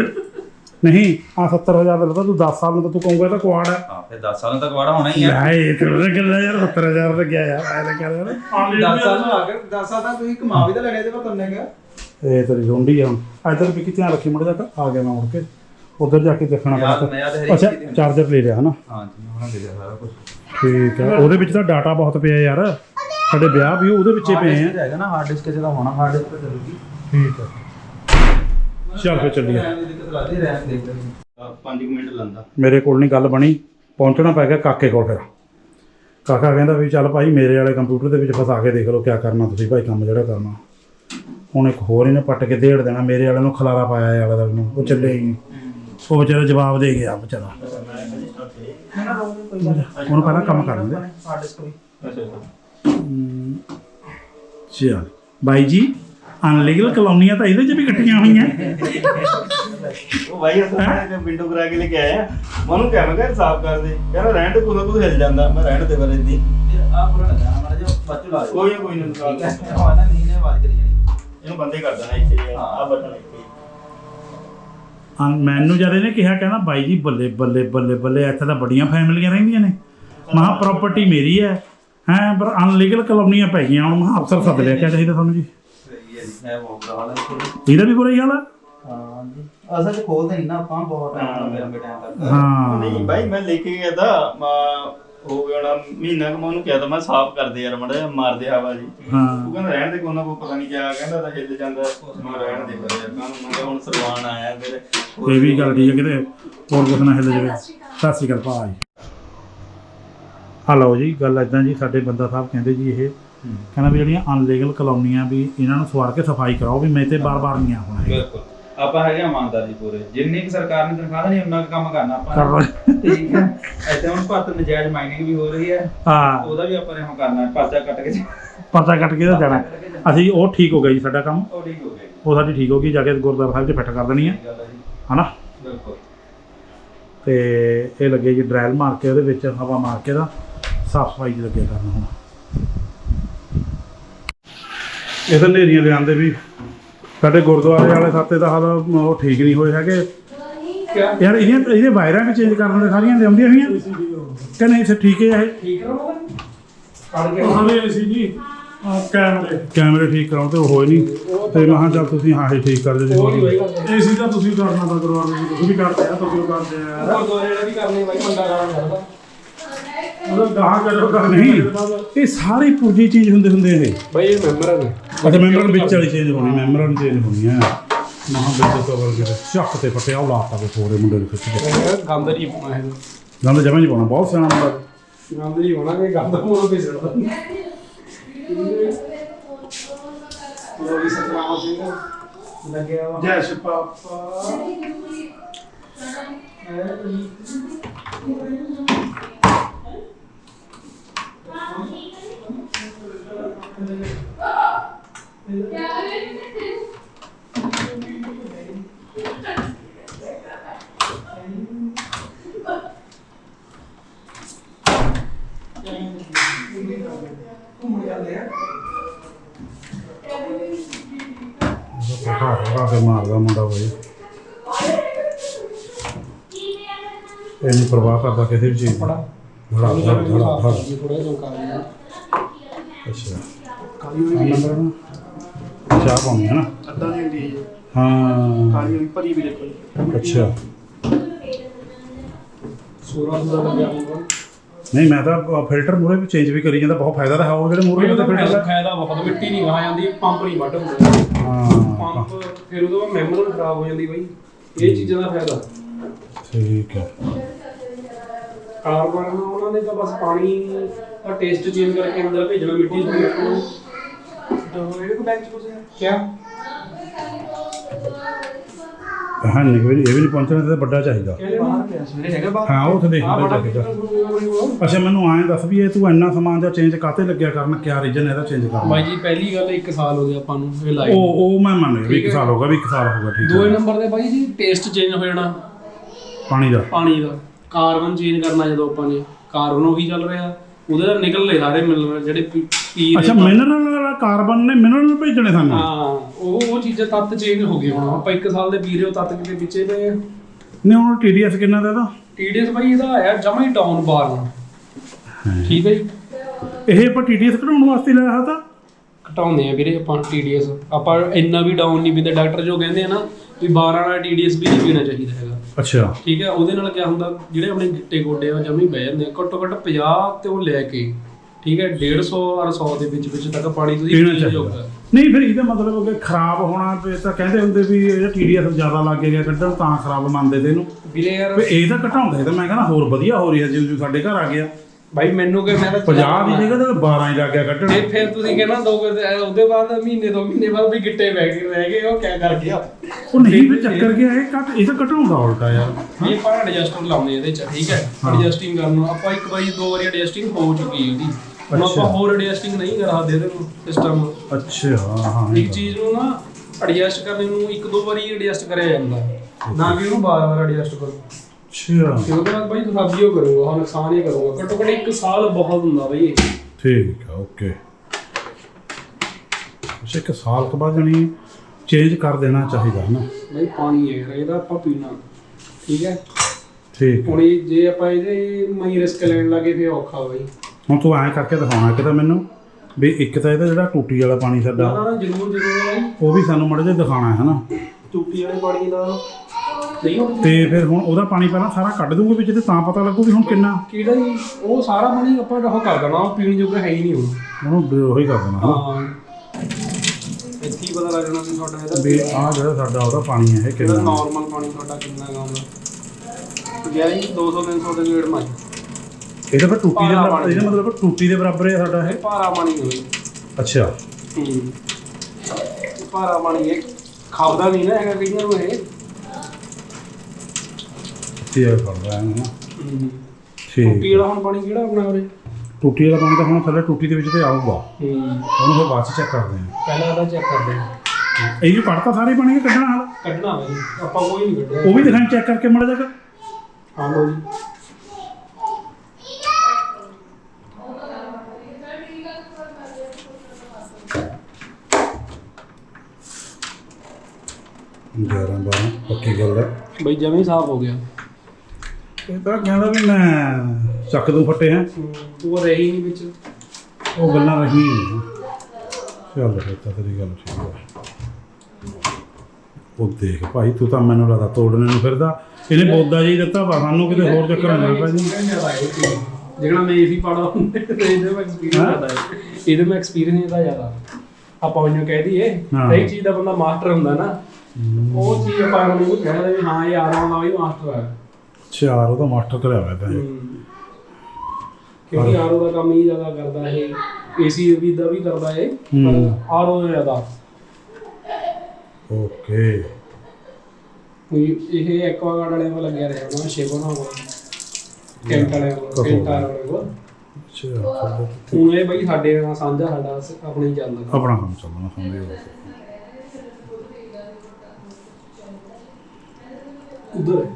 ਨਹੀਂ ਆ 70000 ਦਾ ਲੱਤਾ ਤੂੰ 10 ਸਾਲ ਨੂੰ ਤਾਂ ਤੂੰ ਕਹੂੰਗਾ ਇਹ ਤਾਂ ਕੁਆੜ ਹੈ ਹਾਂ ਫਿਰ 10 ਸਾਲਾਂ ਤੱਕ ਵਾੜਾ ਹੋਣਾ ਹੀ ਹੈ ਨਹੀਂ ਤੇਰੇ ਗੱਲਾਂ ਯਾਰ 70000 ਦਾ ਗਿਆ ਯਾਰ ਐ ਨਾ। ਕਰ ਯਾਰ 10 ਸਾਲ ਨੂੰ ਆ ਕੇ 10 ਸਾਲ ਤੱਕ ਤੁਸੀਂ ਕਮਾ ਵੀ ਤਾਂ ਲੈਣੇ ਤੇ ਪਰ ਤੁੰਨੇ ਕਾ ਇਹ ਤੇਰੀ ਰੋਂਡੀ ਆ ਹੁਣ। ਇਧਰ ਵੀ ਧਿਆਨ ਰੱਖੀ ਮੁੰਡੇ ਦਾ ਆ ਗਿਆ ਮੈਂ ਮੁੜ ਕੇ। ਉਧਰ ਜਾ ਕੇ ਦੇਖਣਾ ਪੈਣਾ ਮੈਂ ਹਰੀ ਅੱਛਾ ਚਾਰਜਰ ਲੈ ਲਿਆ ਹਨਾ? ਹਾਂ ਜੀ ਉਹਨਾਂ ਦੇ ਸਾਰਾ ਕੁਝ ਠੀਕ ਹੈ ਉਹਦੇ ਵਿੱਚ ਤਾਂ ਡਾਟਾ ਬਹੁਤ ਪਿਆ ਯਾਰ। ਸਾਡੇ ਵਿਆਹ ਵੀ ਉਹਦੇ ਵਿੱਚ ਹੀ ਪਏ ਆ। ਹੈਗਾ ਨਾ ਹਾਰਡ ਡਿਸਕ ਜਿਹਦਾ ਹੋਣਾ ਹਾਰਡ ਡਿਸਕ ਤੇ ਚੱਲੂਗੀ। ਠੀਕ ਹੈ। ਚੱਲ ਫੇ ਚੱਲੀਏ। ਰੈਮ ਦੀ ਦਿੱਕਤ ਲੱਗਦੀ ਰੈਮ ਦੇਖ ਲੈ 5 ਮਿੰਟ ਲੰਦਾ ਮੇਰੇ ਕੋਲ ਨਹੀਂ ਗੱਲ ਬਣੀ ਪਹੁੰਚਣਾ ਪੈ ਗਿਆ ਕਾਕੇ ਕੋਲ ਫਿਰ। ਕਾਕਾ ਕਹਿੰਦਾ ਵੀ ਚੱਲ ਭਾਈ ਮੇਰੇ ਵਾਲੇ ਕੰਪਿਊਟਰ ਦੇ ਵਿੱਚ ਫਸਾ ਕੇ ਦੇਖ ਲਓ ਕੀ ਕਰਨਾ ਤੁਸੀਂ ਭਾਈ ਕੰਮ ਜਿਹੜਾ ਕਰਨਾ। ਹੁਣ ਇੱਕ ਹੋਰ ਇਹਨੇ ਪੱਟ ਕੇ ਦੇੜ ਦੇਣਾ ਮੇਰੇ ਵਾਲੇ ਨੂੰ ਖਲਾਰਾ ਪਾਇਆ ਇਹ ਵਾਲੇ ਦਾ ਨੂੰ ਉਹ ਚੱਲੇ ਹੀ ਨਹੀਂ। ਉਹ ਵਿਚਾਰਾ ਜਵਾਬ ਦੇ ਗਿਆ ਵਿਚਾਰਾ। ਉਹਨੂੰ ਪਹਿਲਾਂ ਕੰਮ ਕਰ ਲੈਂਦੇ। ਹਾਰਡ ਡਿਸਕ ਵੀ ਚਲ। ਬਾਈ ਜੀ ਅਨਲੀਗਲ ਕਲੋਨੀਆਂ ਤਾਂ ਇਹਦੇ 'ਚ ਵੀ ਇਕੱਠੀਆਂ ਹੋਈਆਂ। ਉਹ ਭਾਈ ਅਸਾਂ ਵਿੰਡੋ ਕਰਾ ਕੇ ਲੈ ਕੇ ਆਇਆ ਮੈਂ ਉਹਨੂੰ ਕਿਹਾ ਮੈਂ ਕਿਹਾ ਸਾਫ਼ ਕਰ ਦੇ। ਕਹਿੰਦਾ ਰਹਿਣ ਦੇ ਕੋਈ ਨਾ ਕੋਈ ਹਿਲ ਜਾਂਦਾ। ਮੈਂ ਰਹਿਣ ਦੇ ਬਰੇ ਦੀ ਆ ਪੂਰਾ ਲਗਾਣਾ ਮਾੜਾ ਜਿਹਾ ਬਾਚੂ ਲਾ ਦੇ ਕੋਈ ਨਾ ਕੋਈ ਨਾ ਠੀਕ ਹੈ। ਹਾਂ ਨਾ ਨਹੀਂ ਨੇ ਆਵਾਜ਼ ਕਰੀ ਇਹਨੂੰ ਬੰਦੇ ਕਰ ਦੇਣਾ ਇੱਥੇ ਆ ਬਟਨ ਇੱਥੇ ਹਾਂ। ਮੈਨੂੰ ਜਦ ਇਹਨੇ ਕਿਹਾ ਕਹਿੰਦਾ ਬਾਈ ਜੀ ਬੱਲੇ ਬੱਲੇ ਬੱਲੇ ਬੱਲੇ ਇੱਥੇ ਤਾਂ ਬੜੀਆਂ ਫੈਮਲੀਆਂ ਰਹਿੰਦੀਆਂ ਨੇ। ਮਹਾ ਪ੍ਰਾਪਰਟੀ ਮੇਰੀ ਹੈ। ਹੈ ਪਰ ਅਨਲੀਗਲ ਕਲੋਨੀਆਂ ਪੈ ਗਈਆਂ ਹੁਣ ਮਹਾ ਅਫਸਰ ਸੱਦ ਲਿਆ ਕਿਆ ਚਾਹੀਦਾ ਤੁਹਾਨੂੰ ਜੀ? ਸਹੀ ਹੈ ਜੀ ਹੈ ਬਹੁਤ ਹਾਲ ਹੈ। ਇਹਦਾ ਵੀ ਬੁਰਾ ਹੀ ਹਾਲ ਹੈ ਹਾਂ ਜੀ ਅਸਲ ਚ ਖੋਲਦੇ ਨਹੀਂ ਨਾ ਆਪਾਂ ਬਹੁਤ ਟਾਈਮ ਲੰਬੇ ਟਾਈਮ ਤੱਕ। ਹਾਂ। ਨਹੀਂ ਭਾਈ ਮੈਂ ਲੈ ਕੇ ਗਿਆ ਤਾਂ ਮੈਂ ਹੋ ਗਿਆ ਹੋਣਾ ਮਹੀਨਾ ਕੁ ਮੈਂ ਉਹਨੂੰ ਕਿਹਾ ਤਾਂ ਮੈਂ ਸਾਫ਼ ਕਰ ਦੇ ਯਾਰ ਮੜਾ ਮਾਰ ਦੇ ਹਵਾ ਜੀ। ਹਾਂ। ਉਹ ਕਹਿੰਦਾ ਰਹਿਣ ਦੇ ਕੋਈ ਨਾ ਕੋਈ ਪਤਾ ਨਹੀਂ ਕਿਆ ਕਹਿੰਦਾ ਤਾਂ ਹਿੱਲ ਜਾਂਦਾ। ਮੈਂ ਰਹਿਣ ਦੇ ਪਰ ਯਾਰ ਮੈਂ ਉਹਨੂੰ ਕਿਹਾ ਹੁਣ ਸਰਵਾਨ ਆਇਆ ਮੇਰੇ ਇਹ ਵੀ ਗੱਲ ਠੀਕ ਹੈ ਕਿਤੇ ਹੋਰ ਕੁਛ ਨਾ ਹਿੱਲ ਜਾਵੇ। ਸਤਿ ਸ੍ਰੀ ਅਕਾਲ ਭਾਈ ਹਲੋ ਜੀ ਗੱਲ ਇਦਾਂ ਜੀ ਸਾਡੇ ਬੰਦਾ ਸਾਹਿਬ ਕਹਿੰਦੇ ਜੀ ਇਹ ਕਹਿੰਦਾ ਵੀ ਜਿਹੜੀਆਂ ਅਨਲੀਗਲ ਕਲੋਨੀਆਂ ਵੀ ਇਹਨਾਂ ਨੂੰ ਸਵਾਰ ਕੇ ਸਫ਼ਾਈ ਕਰਾਓ ਵੀ ਮੈਂ ਤੇ ਬਾਰ-ਬਾਰ ਨਹੀਂ ਆਉਣਾ ਬਿਲਕੁਲ। ਆਪਾਂ ਹੈਗੇ ਇਮਾਨਦਾਰ ਪੂਰੇ। ਜਿੰਨੀ ਕਿ ਸਰਕਾਰ ਨੇ ਤਨਖਾਹ ਦੇਣੀ ਉਹਨਾਂ ਕੰਮ ਕਰਨਾ ਆਪਾਂ ਠੀਕ ਹੈ। ਇੱਥੇ ਹੁਣ ਭਾਰਤ ਨਜਾਇਜ਼ ਮਾਈਨਿੰਗ ਵੀ ਹੋ ਰਹੀ ਹੈ। ਹਾਂ। ਉਹਦਾ ਵੀ ਆਪਾਂ ਨੇ ਹੁਣ ਕਰਨਾ ਹੈ, ਪਰਚਾ ਕੱਟ ਕੇ ਪਰਚਾ ਕੱਟ ਕੇ ਤਾਂ ਜਾਣਾ ਅਸੀਂ ਉਹ ਠੀਕ ਹੋ ਗਿਆ ਜੀ ਸਾਡਾ ਕੰਮ। ਉਹ ਠੀਕ ਹੋ ਗਿਆ ਜੀ। ਉਹ ਸਾਡੀ ਠੀਕ ਹੋ ਗਈ ਜਾ ਕੇ ਗੁਰਦੁਆਰਾ ਸਾਹਿਬ 'ਚ ਫਿੱਟ ਕਰ ਦੇਣੀ ਹੈ ਇਹ ਗੱਲ ਹੈ ਜੀ। ਹਨਾ? ਬਿਲਕੁਲ। ਤੇ ਇਹ ਲੱਗੇ ਜੀ ਡਰੈਲ ਮਾਰ ਕੇ ਉਹਦੇ ਵਿੱਚ ਹਵਾ ਮਾਰ ਕੇ ਦਾ ਸਾਫ਼ ਸਫ਼ਾਈ ਲੱਗੇ ਕਰਨਾ ਹੁਣ। ਇਹ ਤਾਂ ਨੇਰੀਆਂ ਲਿਆਂਦੇ ਵੀ ਸਾਡੇ ਗੁਰਦੁਆਰੇ ਵਾਲੇ ਸਾਤੇ ਦਾ ਹਾਲ ਉਹ ਠੀਕ ਨਹੀਂ ਹੋਏ ਹੈਗੇ। ਯਾਰ ਇਹਦੀਆਂ ਇਹਦੇ ਵਾਇਰਾਂ ਵੀ ਚੇਂਜ ਕਰਨ ਦੇ ਸਾਰੀਆਂ ਲਿਆਉਂਦੀਆਂ ਹੋਈਆਂ। ਕਿ ਨਹੀਂ ਸੇ ਠੀਕ ਹੈ ਇਹ। ਉਹਨੇ ਸੀ ਜੀ। ਆਹ ਕੈਮਰੇ। ਕੈਮਰੇ ਠੀਕ ਕਰਾਉਣ ਤੇ ਉਹ ਹੋਏ ਨਹੀਂ। ਤੇ ਮੈਂ ਕਿਹਾ ਚੱਲ ਤੁਸੀਂ ਹਾਂ ਇਹ ਠੀਕ ਕਰ ਦਿਓ ਜੀ। ਏਸੀ ਤਾਂ ਤੁਸੀਂ ਕਰਨਾ ਤਾਂ ਕਰਵਾ ਲਓ ਤੁਸੀਂ ਵੀ ਕਰਦੇ ਆ ਤੁਸੀਂ ਕਰਦੇ ਆ। ਗੁਰਦੁਆਰੇ ਵਾਲੇ ਵੀ ਕਰਨੇ ਬਾਈ ਬੰਦਾ ਗਾਣਾ ਕਰਦਾ ਉਹਦਾ ਗਾਹ ਕਰੋ ਕਰ। ਨਹੀਂ ਇਹ ਸਾਰੀ ਪੁਰਜੀ ਚੀਜ਼ ਹੁੰਦੇ ਹੁੰਦੇ ਇਹ ਬਾਈ ਇਹ ਮੈਂਬਰ ਨੇ। ਅੱਛਾ ਮੈਂਬਰਾਂ ਵਿੱਚ ਵਾਲੀ ਚੇਂਜ ਹੋਣੀ ਮੈਂਬਰਾਂ ਨੂੰ ਚੇਂਜ ਹੋਣੀ ਹੈ। ਮਹਾਂ ਵਿੱਚ ਕਵਰ ਕੇ ਚੱਕ ਤੇ ਫਟਿਆ ਉਹ ਲਾਤਾ ਕੋ ਥੋੜੇ ਮੁੰਡੇ ਨੂੰ ਖਿੱਚ ਕੇ। ਗੰਦ ਹੀ ਪਾਉਣਾ ਹੈ ਗੰਦ ਜਮਾਂ ਹੀ ਪਾਉਣਾ ਬਹੁਤ ਸਿਆਣਾ ਮੁੰਡਾ। ਗੰਦ ਹੀ ਹੋਣਾ ਕਿ ਗੰਦ ਪਾਉਣਾ ਵੀ ਸਿਰਦਾ ਉਹ ਵੀ ਸਤਨਾਮ ਸਿੰਘ ਲੱਗਿਆ ਵਾ ਜੈ ਸ਼੍ਰੀ ਪਾਪਾ। ਪਟਾ ਪਟਾ ਕੇ ਮਾਰਦਾ ਮੁੰਡਾ ਬਈ ਇਹ ਨਹੀਂ ਪਰਵਾਹ ਕਰਦਾ ਕਿਸੇ ਵੀ ਚੀਜ਼ ਦੀ ਧੜਾ ਧੜਾ ਧੜਾ ਧੜਾ ਥੋੜਾ ਜਿਹਾ ਕਰ ਅੱਛਾ। ਕਾਲੀ ਹੋਈ ਚਾਹ ਪਾਉਣੀ ਹੈ ਨਾ? ਅੱਧਾ ਦੀ ਹੁੰਦੀ ਹੈ। ਹਾਂ। ਕਾਲੀ ਹੋਈ ਭਰੀ ਵੀ ਦੇਖੋ ਅੱਛਾ। ਸੂਰਾ ਦਾ ਲੱਗਿਆ ਹੋਊਗਾ। ਨਹੀਂ ਮੈਂ ਤਾਂ ਫਿਲਟਰ ਮੂਰੇ ਵੀ ਚੇਂਜ ਵੀ ਕਰੀ ਜਾਂਦਾ ਬਹੁਤ ਫਾਇਦਾ ਤਾਂ ਹੈ ਉਹ ਜਿਹੜੇ ਮੂਰੇ ਦੇ ਫਿਲਟਰ ਫਾਇਦਾ ਬਹੁਤ ਮਿੱਟੀ ਨਹੀਂ ਗਾ ਜਾਂਦੀ ਪੰਪ ਨਹੀਂ ਵੱਢ ਹੁੰਦਾ। ਹਾਂ। ਪੰਪ ਫਿਰ ਉਹਦੇ ਮੈਮੋਰੀ ਖਰਾਬ ਹੋ ਜਾਂਦੀ ਬਾਈ। ਇਹ ਚੀਜ਼ਾਂ ਦਾ ਫਾਇਦਾ। ਠੀਕ ਹੈ। ਕਾਰਬਨ ਨੂੰ ਉਹਨਾਂ ਨੇ ਤਾਂ ਬਸ ਪਾਣੀ ਦਾ ਟੇਸਟ ਚੇਂਜ ਕਰਕੇ ਅੰਦਰ ਭੇਜਣਾ ਮਿੱਟੀ ਚ ਤੋਂ ਇਹ ਕੋ ਬੈਂਚ ਕੁਝ ਹੈ ਕੀ ਹਾਂ ਨਹੀਂ ਵੀ ਇਹ ਵੀ ਨਹੀਂ ਪਹੁੰਚਣਾ ਤਾਂ ਵੱਡਾ ਚਾਹੀਦਾ। ਬਾਹਰ ਪਿਆ ਸਵੇਰੇ ਹੈਗਾ ਬਾਹਰ? ਹਾਂ ਉਹ ਤੇ ਦੇਖ ਲੈਂਦਾ ਚਾਹੀਦਾ ਅੱਛਾ ਮੈਨੂੰ ਐਂ ਦੱਸ ਵੀ ਇਹ ਤੂੰ ਇੰਨਾ ਸਮਾਨ ਦਾ ਚੇਂਜ ਕਾਤੇ ਲੱਗਿਆ ਕਰਨ? ਕਿਆ ਰੀਜਨ ਇਹਦਾ ਚੇਂਜ ਕਰਨ? ਦਾ? ਬਾਈ ਜੀ ਪਹਿਲੀ ਗੱਲ 1 ਸਾਲ ਹੋ ਗਿਆ ਆਪਾਂ ਨੂੰ ਇਹ ਲਾਈ ਉਹ ਉਹ ਮੈਂ ਮੰਨ ਗਿਆ ਵੀ 1 ਸਾਲ ਹੋਗਾ ਵੀ 1 ਸਾਲ ਹੋਗਾ ਠੀਕ ਦੋਵੇਂ ਹੈ। ਨੰਬਰ ਤੇ ਬਾਈ ਜੀ ਟੇਸਟ ਚੇਂਜ ਹੋ ਜਾਣਾ। ਪਾਣੀ ਦਾ। ਪਾਣੀ ਦਾ। ਕਾਰਬਨ ਚੇਂਜ ਕਰਨਾ ਜਦੋਂ ਆਪਾਂ ਨੇ ਕਾਰਬਨ ਉਹੀ ਚੱਲ ਰਿਹਾ ਉਹਦੇ ਨਾਲ ਨਿਕਲ ਲੈ ਸਾਰੇ ਮਿਲ ਜਿਹੜੇ ਪੀ ਅੱਛਾ ਮਿਨਰਲ ਵਾਲਾ ਕਾਰਬਨ ਨੇ ਮਿਨਰਲ ਭੇਜਣੇ ਸਾਨੂੰ? ਹਾਂ ਉਹ ਉਹ ਚੀਜ਼ਾਂ ਤੱਤ ਚੇਂਜ ਹੋ ਗਏ ਹੁਣ ਆਪਾਂ 1 ਸਾਲ ਦੇ ਪੀ ਰਹੇ ਹੋ ਤੱਤ ਕਿਤੇ ਪਿੱਛੇ ਪਏ ਆ। ਨਹੀਂ ਹੁਣ ਟੀਡੀਐਸ ਕਿੰਨਾ ਦਾ ਇਹਦਾ? ਟੀਡੀਐਸ ਬਾਈ ਇਹਦਾ ਆਇਆ ਜਮਾ ਹੀ ਡਾਊਨ ਬਾਰ ਠੀਕ ਹੈ ਜੀ। ਇਹ ਆਪਾਂ ਟੀਡੀਐਸ ਘਟਾਉਣ ਵਾਸਤੇ ਲਾਇਆ ਤਾਂ? ਘਟਾਉਂਦੇ ਆ ਵੀਰੇ ਆਪਾਂ ਟੀਡੀਐਸ ਆਪਾਂ ਇੰਨਾ ਵੀ ਡਾਊਨ ਨਹੀਂ ਪੀਂਦੇ ਡਾਕਟਰ ਜੋ ਕਹਿੰਦੇ ਆ ਨਾ ਵੀ 12 ਵਾਲਾ ਟੀਡੀਐਸ ਵੀ ਨਹੀਂ ਪੀਣਾ ਚਾਹੀਦਾ ਹੈਗਾ। ਅੱਛਾ। ਠੀਕ ਹੈ ਉਹਦੇ ਨਾਲ ਕੀ ਹੁੰਦਾ ਜਿਹੜੇ ਆਪਣੇ ਗਿੱਟੇ ਗੋਡੇ ਆ ਜਮੀ ਬਹਿ ਜਾਂਦੇ ਆ ਘੱਟੋ ਘੱਟ 50 ਤੇ ਉਹ ਲੈ ਕੇ ਠੀਕ ਹੈ 150 ਔਰ 100 ਦੇ ਵਿੱਚ ਵਿੱਚ ਤੱਕ ਪਾਣੀ ਤੁਸੀਂ ਪੀਣਾ ਚਾਹੀਦਾ। ਨਹੀਂ ਫਿਰ ਇਹਦਾ ਮਤਲਬ ਕਿ ਖਰਾਬ ਹੋਣਾ ਤੇ ਤਾਂ ਕਹਿੰਦੇ ਹੁੰਦੇ ਵੀ ਇਹ ਟੀਡੀਐਸ ਜ਼ਿਆਦਾ ਲੱਗ ਗਿਆ ਕੱਢਣ ਤਾਂ ਖਰਾਬ ਮੰਨਦੇ ਤੇ ਇਹਨੂੰ। ਵੀਰੇ ਯਾਰ ਇਹ ਤਾਂ ਘਟਾਉਂਦਾ ਇਹ ਤਾਂ ਮੈਂ ਕਹਿੰਦਾ ਹੋਰ ਵਧੀਆ ਹੋ ਰਿਹਾ ਜਿਵੇਂ ਸਾਡੇ ਘਰ ਆ ਗਿਆ ਭਾਈ ਮੈਨੂੰ ਕਿ ਮੈਂ ਤਾਂ 50 ਦੀ ਜਗ੍ਹਾ ਤੇ 12 ਹੀ ਲੱਗ ਗਿਆ ਕੱਢਣ। ਫਿਰ ਫਿਰ ਤੁਸੀਂ ਕਹਿੰਦਾ ਦੋ ਕੁ ਦਿਨ- ਉਹਦੇ ਬਾਅਦ ਮਹੀਨੇ ਦੋ ਮਹੀਨੇ ਬਾਅਦ ਵੀ ਗਿੱਟੇ ਬਹਿ ਗਏ ਰਹਿ ਗਏ ਉਹ ਕਿਆ ਕਰ ਗਿਆ। ਉਹ ਨਹੀਂ ਵੀ ਚੱਕਰ ਗਿਆ ਇਹ ਘਟ ਇਹ ਤਾਂ ਘਟਾਉਂਦਾ ਉਲਟਾ ਯਾਰ। ਇਹ ਪਰ ਐਡਜਸਟਰ ਲਾਉਂਦੇ ਇਹਦੇ ਚ ਠੀਕ ਹੈ? ਐਡਜਸਟਿੰਗ ਕਰਨ ਨੂੰ ਆਪਾਂ ਇੱਕ ਵਾਰੀ ਦੋ ਵਾਰੀ ਐਡਜਸਟਿੰਗ ਹੋ ਚੁੱਕੀ ਹੈ ਉਹਦੀ। ਹੁਣ ਅੱਛਾ। ਆਪਾਂ ਹੋਰ ਐਡਜਸਟਿੰਗ ਨਹੀਂ ਕਰਾ ਦੇ ਇਹਦੇ ਨੂੰ ਸਿਸਟਮ ਅੱਛਾ ਹਾਂ ਹਾਂ ਇੱਕ ਚੀਜ਼ ਨੂੰ ਨਾ ਐਡਜਸਟ ਕਰਨ ਨੂੰ ਇੱਕ ਦੋ ਵਾਰੀ ਐਡਜਸਟ ਕਰਿਆ ਜਾਂਦਾ। ਨਾ ਕਿ ਉਹਨੂੰ ਬਾਰ-ਬਾਰ ਐਡਜਸਟ ਕਰੋ। ਅੱਛਾ। ਤੇ ਉਹਦੇ ਬਾਈ ਤੁਸੀਂ ਹੀ ਕਰੂਗਾ ਹਾਂ ਨੁਕਸਾਨ ਹੀ ਕਰੂਗਾ। ਘੱਟੋ ਘੱਟ ਇੱਕ ਸਾਲ ਬਹੁਤ ਹੁੰਦਾ ਬਈ ਇਹ। ਠੀਕ ਆ ਓਕੇ। ਅੱਛਾ ਇੱਕ ਸਾਲ ਤੋਂ ਬਾਅਦ ਜਣੀ ਚੇਂਜ ਕਰ ਦੇਣਾ ਚਾਹੀਦਾ ਹੈ ਨਾ? ਬਈ ਪਾਣੀ ਹੈ ਯਾਰ, ਇਹਦਾ ਆਪਾਂ ਪੀਣਾ। ਠੀਕ ਹੈ? ਠੀਕ ਹੁਣ ਇਹ ਜੇ ਆਪਾਂ ਇਹਦੇ ਮਈ ਰਿਸਕ ਲੈਣ ਲੱਗੇ ਫੇਰ ਔਖਾ ਬਈ। ਹੁਣ ਤੂੰ ਐਂ ਕਰਕੇ ਦਿਖਾਉਣਾ ਕਿ ਤਾਂ ਮੈਨੂੰ ਵੀ ਇੱਕ ਤਾਂ ਇਹਦਾ ਜਿਹੜਾ ਟੂਟੀ ਵਾਲਾ ਪਾਣੀ ਸਾਡਾ ਨਾ ਜ਼ਰੂਰ ਜ਼ਰੂਰ ਬਾਈ। ਉਹ ਵੀ ਸਾਨੂੰ ਮੜੇ ਜਿਹਾ ਦਿਖਾਉਣਾ ਹੈ ਨਾ? ਟੂਟੀ ਵਾਲੇ ਪਾਣੀ ਦਾ ਨਹੀਂ ਤੇ ਫਿਰ ਹੁਣ ਉਹਦਾ ਪਾਣੀ ਪਹਿਲਾਂ ਸਾਰਾ ਕੱਢ ਦੂੰਗੇ ਵਿੱਚ ਤੇ ਤਾਂ ਪਤਾ ਲੱਗੂ ਵੀ ਹੁਣ ਕਿੰਨਾ। ਕਿਹੜਾ ਜੀ ਉਹ ਸਾਰਾ ਪਾਣੀ ਆਪਾਂ ਉਹ ਕਰ ਦੇਣਾ ਉਹ ਪੀਣ ਜੋਗਾ ਹੈ ਹੀ ਨਹੀਂ ਹੁਣ। ਉਹਨੂੰ ਉਹੀ ਕਰ ਦੇਣਾ ਹਾਂ। ਇੱਥੇ ਹੀ ਪਤਾ ਲੱਗ ਜਾਣਾ ਵੀ ਤੁਹਾਡਾ ਇਹਦਾ ਵੀ ਆਹ ਜਿਹੜਾ ਸਾਡਾ ਉਹਦਾ ਪਾਣੀ ਹੈ ਇਹ ਕਿੰਨਾ ਨਾਰਮਲ ਪਾਣੀ ਤੁਹਾਡਾ ਕਿੰਨਾ ਗਾ ਆਉਂਦਾ ਗਿਆ ਜੀ 200 300 ਦੇ ਗੇੜ ਮਾਰ ਇਹਦਾ ਫਿਰ ਟੂਟੀ ਦੇ ਭਾਰਾ ਬਰਾਬਰ ਪਾਣੀ। ਇਹਦਾ ਮਤਲਬ ਟੂਟੀ ਦੇ ਬਰਾਬਰ ਹੈ ਸਾਡਾ ਇਹ ਇਹ ਭਾਰਾ ਪਾਣੀ ਹੋਵੇ ਅੱਛਾ। ਹੂੰ। ਇਹ ਭਾਰਾ ਪਾਣੀ ਇਹ ਖਾਵਦਾ ਨਹੀਂ ਨਾ ਹੈਗਾ ਕਈਆਂ ਨੂੰ ਇਹ। ਹੈ ਕਰਦਾ ਹੈ ਨਾ। ਹੂੰ। ਠੀਕ। ਟੂਟੀ ਵਾਲਾ ਹੁਣ ਪਾਣੀ ਕਿਹੜਾ ਆਪਣਾ ਉਰੇ? ਟੂਟੀ ਵਾਲਾ ਪਾਣੀ ਤਾਂ ਹੁਣ ਥੱਲੇ ਟੂਟੀ ਦੇ ਵਿੱਚ ਤੇ ਆਊਗਾ। ਹੂੰ। ਉਹਨੂੰ ਫਿਰ ਬਾਅਦ ਚ ਚੈੱਕ ਕਰਦੇ ਹਾਂ। ਪਹਿਲਾਂ ਇਹਦਾ ਚੈੱਕ ਕਰਦੇ ਹਾਂ। ਇਹ ਜੀ ਕੱਢਤਾ ਸਾਰੇ ਪਾਣੀ ਕਿ ਕੱਢਣਾ ਹਾਲ ਕੱਢਣਾ ਵਾ ਜੀ। ਆਪਾਂ ਕੋਈ ਨਹੀਂ ਕੱਢਿਆ। ਉਹ ਵੀ ਦਿਖਾਈ ਚੈੱਕ ਕਰਕੇ ਮੜ ਜਾਗਾ ਹਾਂ ਲੋ ਜੀ। ਗਿਆਰਾਂ ਬਾਰਾਂ ਪੱਕੀ ਗੱਲ ਹੈ। ਬਈ ਜਮੀ ਸਾਫ਼ ਹੋ ਗਿਆ। ਇਹ ਤਾਂ ਕਹਿੰਦਾ ਵੀ ਮੈਂ ਚੱਕ ਦੂੰ ਫੱਟੇ ਹੈ। ਉਹ ਰਹੀ ਨਹੀਂ ਵਿੱਚ। ਉਹ ਗੱਲਾਂ ਰਹੀ ਨਹੀਂ ਚੱਲ ਫਿਰ ਤਾਂ ਤੇਰੀ ਗੱਲ ਠੀਕ ਹੈ ਉਹ ਦੇਖ ਭਾਈ ਤੂੰ ਤਾਂ ਮੈਨੂੰ ਲੱਗਦਾ ਤੋੜਨੇ ਨੂੰ ਫਿਰਦਾ। ਇਹਨੇ ਬੋਦਾ ਜੀ ਦਿੱਤਾ ਵਾ ਸਾਨੂੰ ਕਿਤੇ ਹੋਰ ਚੱਕਰ ਨਾ ਪੈ ਜੀ ਜਿਹੜਾ ਮੈਂ ਏਸੀ ਪੜਾ ਹੁੰਦੇ ਤੇ ਇਹਦੇ ਮੈਂ ਐਕਸਪੀਰੀਅੰਸ ਜ਼ਿਆਦਾ ਹੈ ਇਹਦੇ ਮੈਂ ਐਕਸਪੀਰੀਅੰਸ ਇਹਦਾ ਜ਼ਿਆਦਾ। ਆਪਾਂ ਉਹਨੂੰ ਕਹਿ ਦਈਏ ਹਾਂ। ਹਰੇਕ ਚੀਜ਼ ਦਾ ਬੰਦਾ ਮਾਸਟਰ ਹੁੰਦਾ ਨਾ। ਉਹ ਚੀਜ਼ ਆਪਾਂ ਨੂੰ ਉਹਨੂੰ ਕਹਿਣਾ ਵੀ ਹਾਂ ਇਹ ਆਰਾਮ ਦਾ ਵੀ ਮਾਸਟਰ ਹੈ ਚਾਰ ਉਹਦਾ ਮਾਸਟਰ ਕਰਿਆ ਹੋਇਆ ਤਾਂ ਇਹ। ਕਿਉਂਕਿ ਆਰਓ ਦਾ ਕੰਮ ਹੀ ਜ਼ਿਆਦਾ ਕਰਦਾ ਇਹ। ਏਸੀ ਵੀ ਦਾ ਵੀ ਕਰਦਾ ਇਹ ਹੂੰ। ਪਰ ਆਰਓ ਦਾ ਜ਼ਿਆਦਾ। ਓਕੇ। ਕੋਈ ਇਹ ਐਕਵਾਗਾਰਡ ਵਾਲਿਆਂ ਕੋਲ ਲੱਗਿਆ ਰਿਹਾ ਉਹਨਾਂ ਸ਼ੇਵਨ ਹੋਵਾ ਕੈਂਟ ਵਾਲਿਆਂ ਕੋਲ ਕੈਂਟ ਵਾਲਿਆਂ ਕੋਲ। ਅੱਛਾ। ਹੁਣ ਇਹ ਬਈ ਸਾਡੇ ਨਾਲ ਸਾਂਝਾ ਸਾਡਾ ਸ- ਆਪਣੀ ਚੱਲਦਾ। ਆਪਣਾ ਕੰਮ ਚੱਲਣਾ ਸਮਝੇ ਉਧਰ। ਹੈ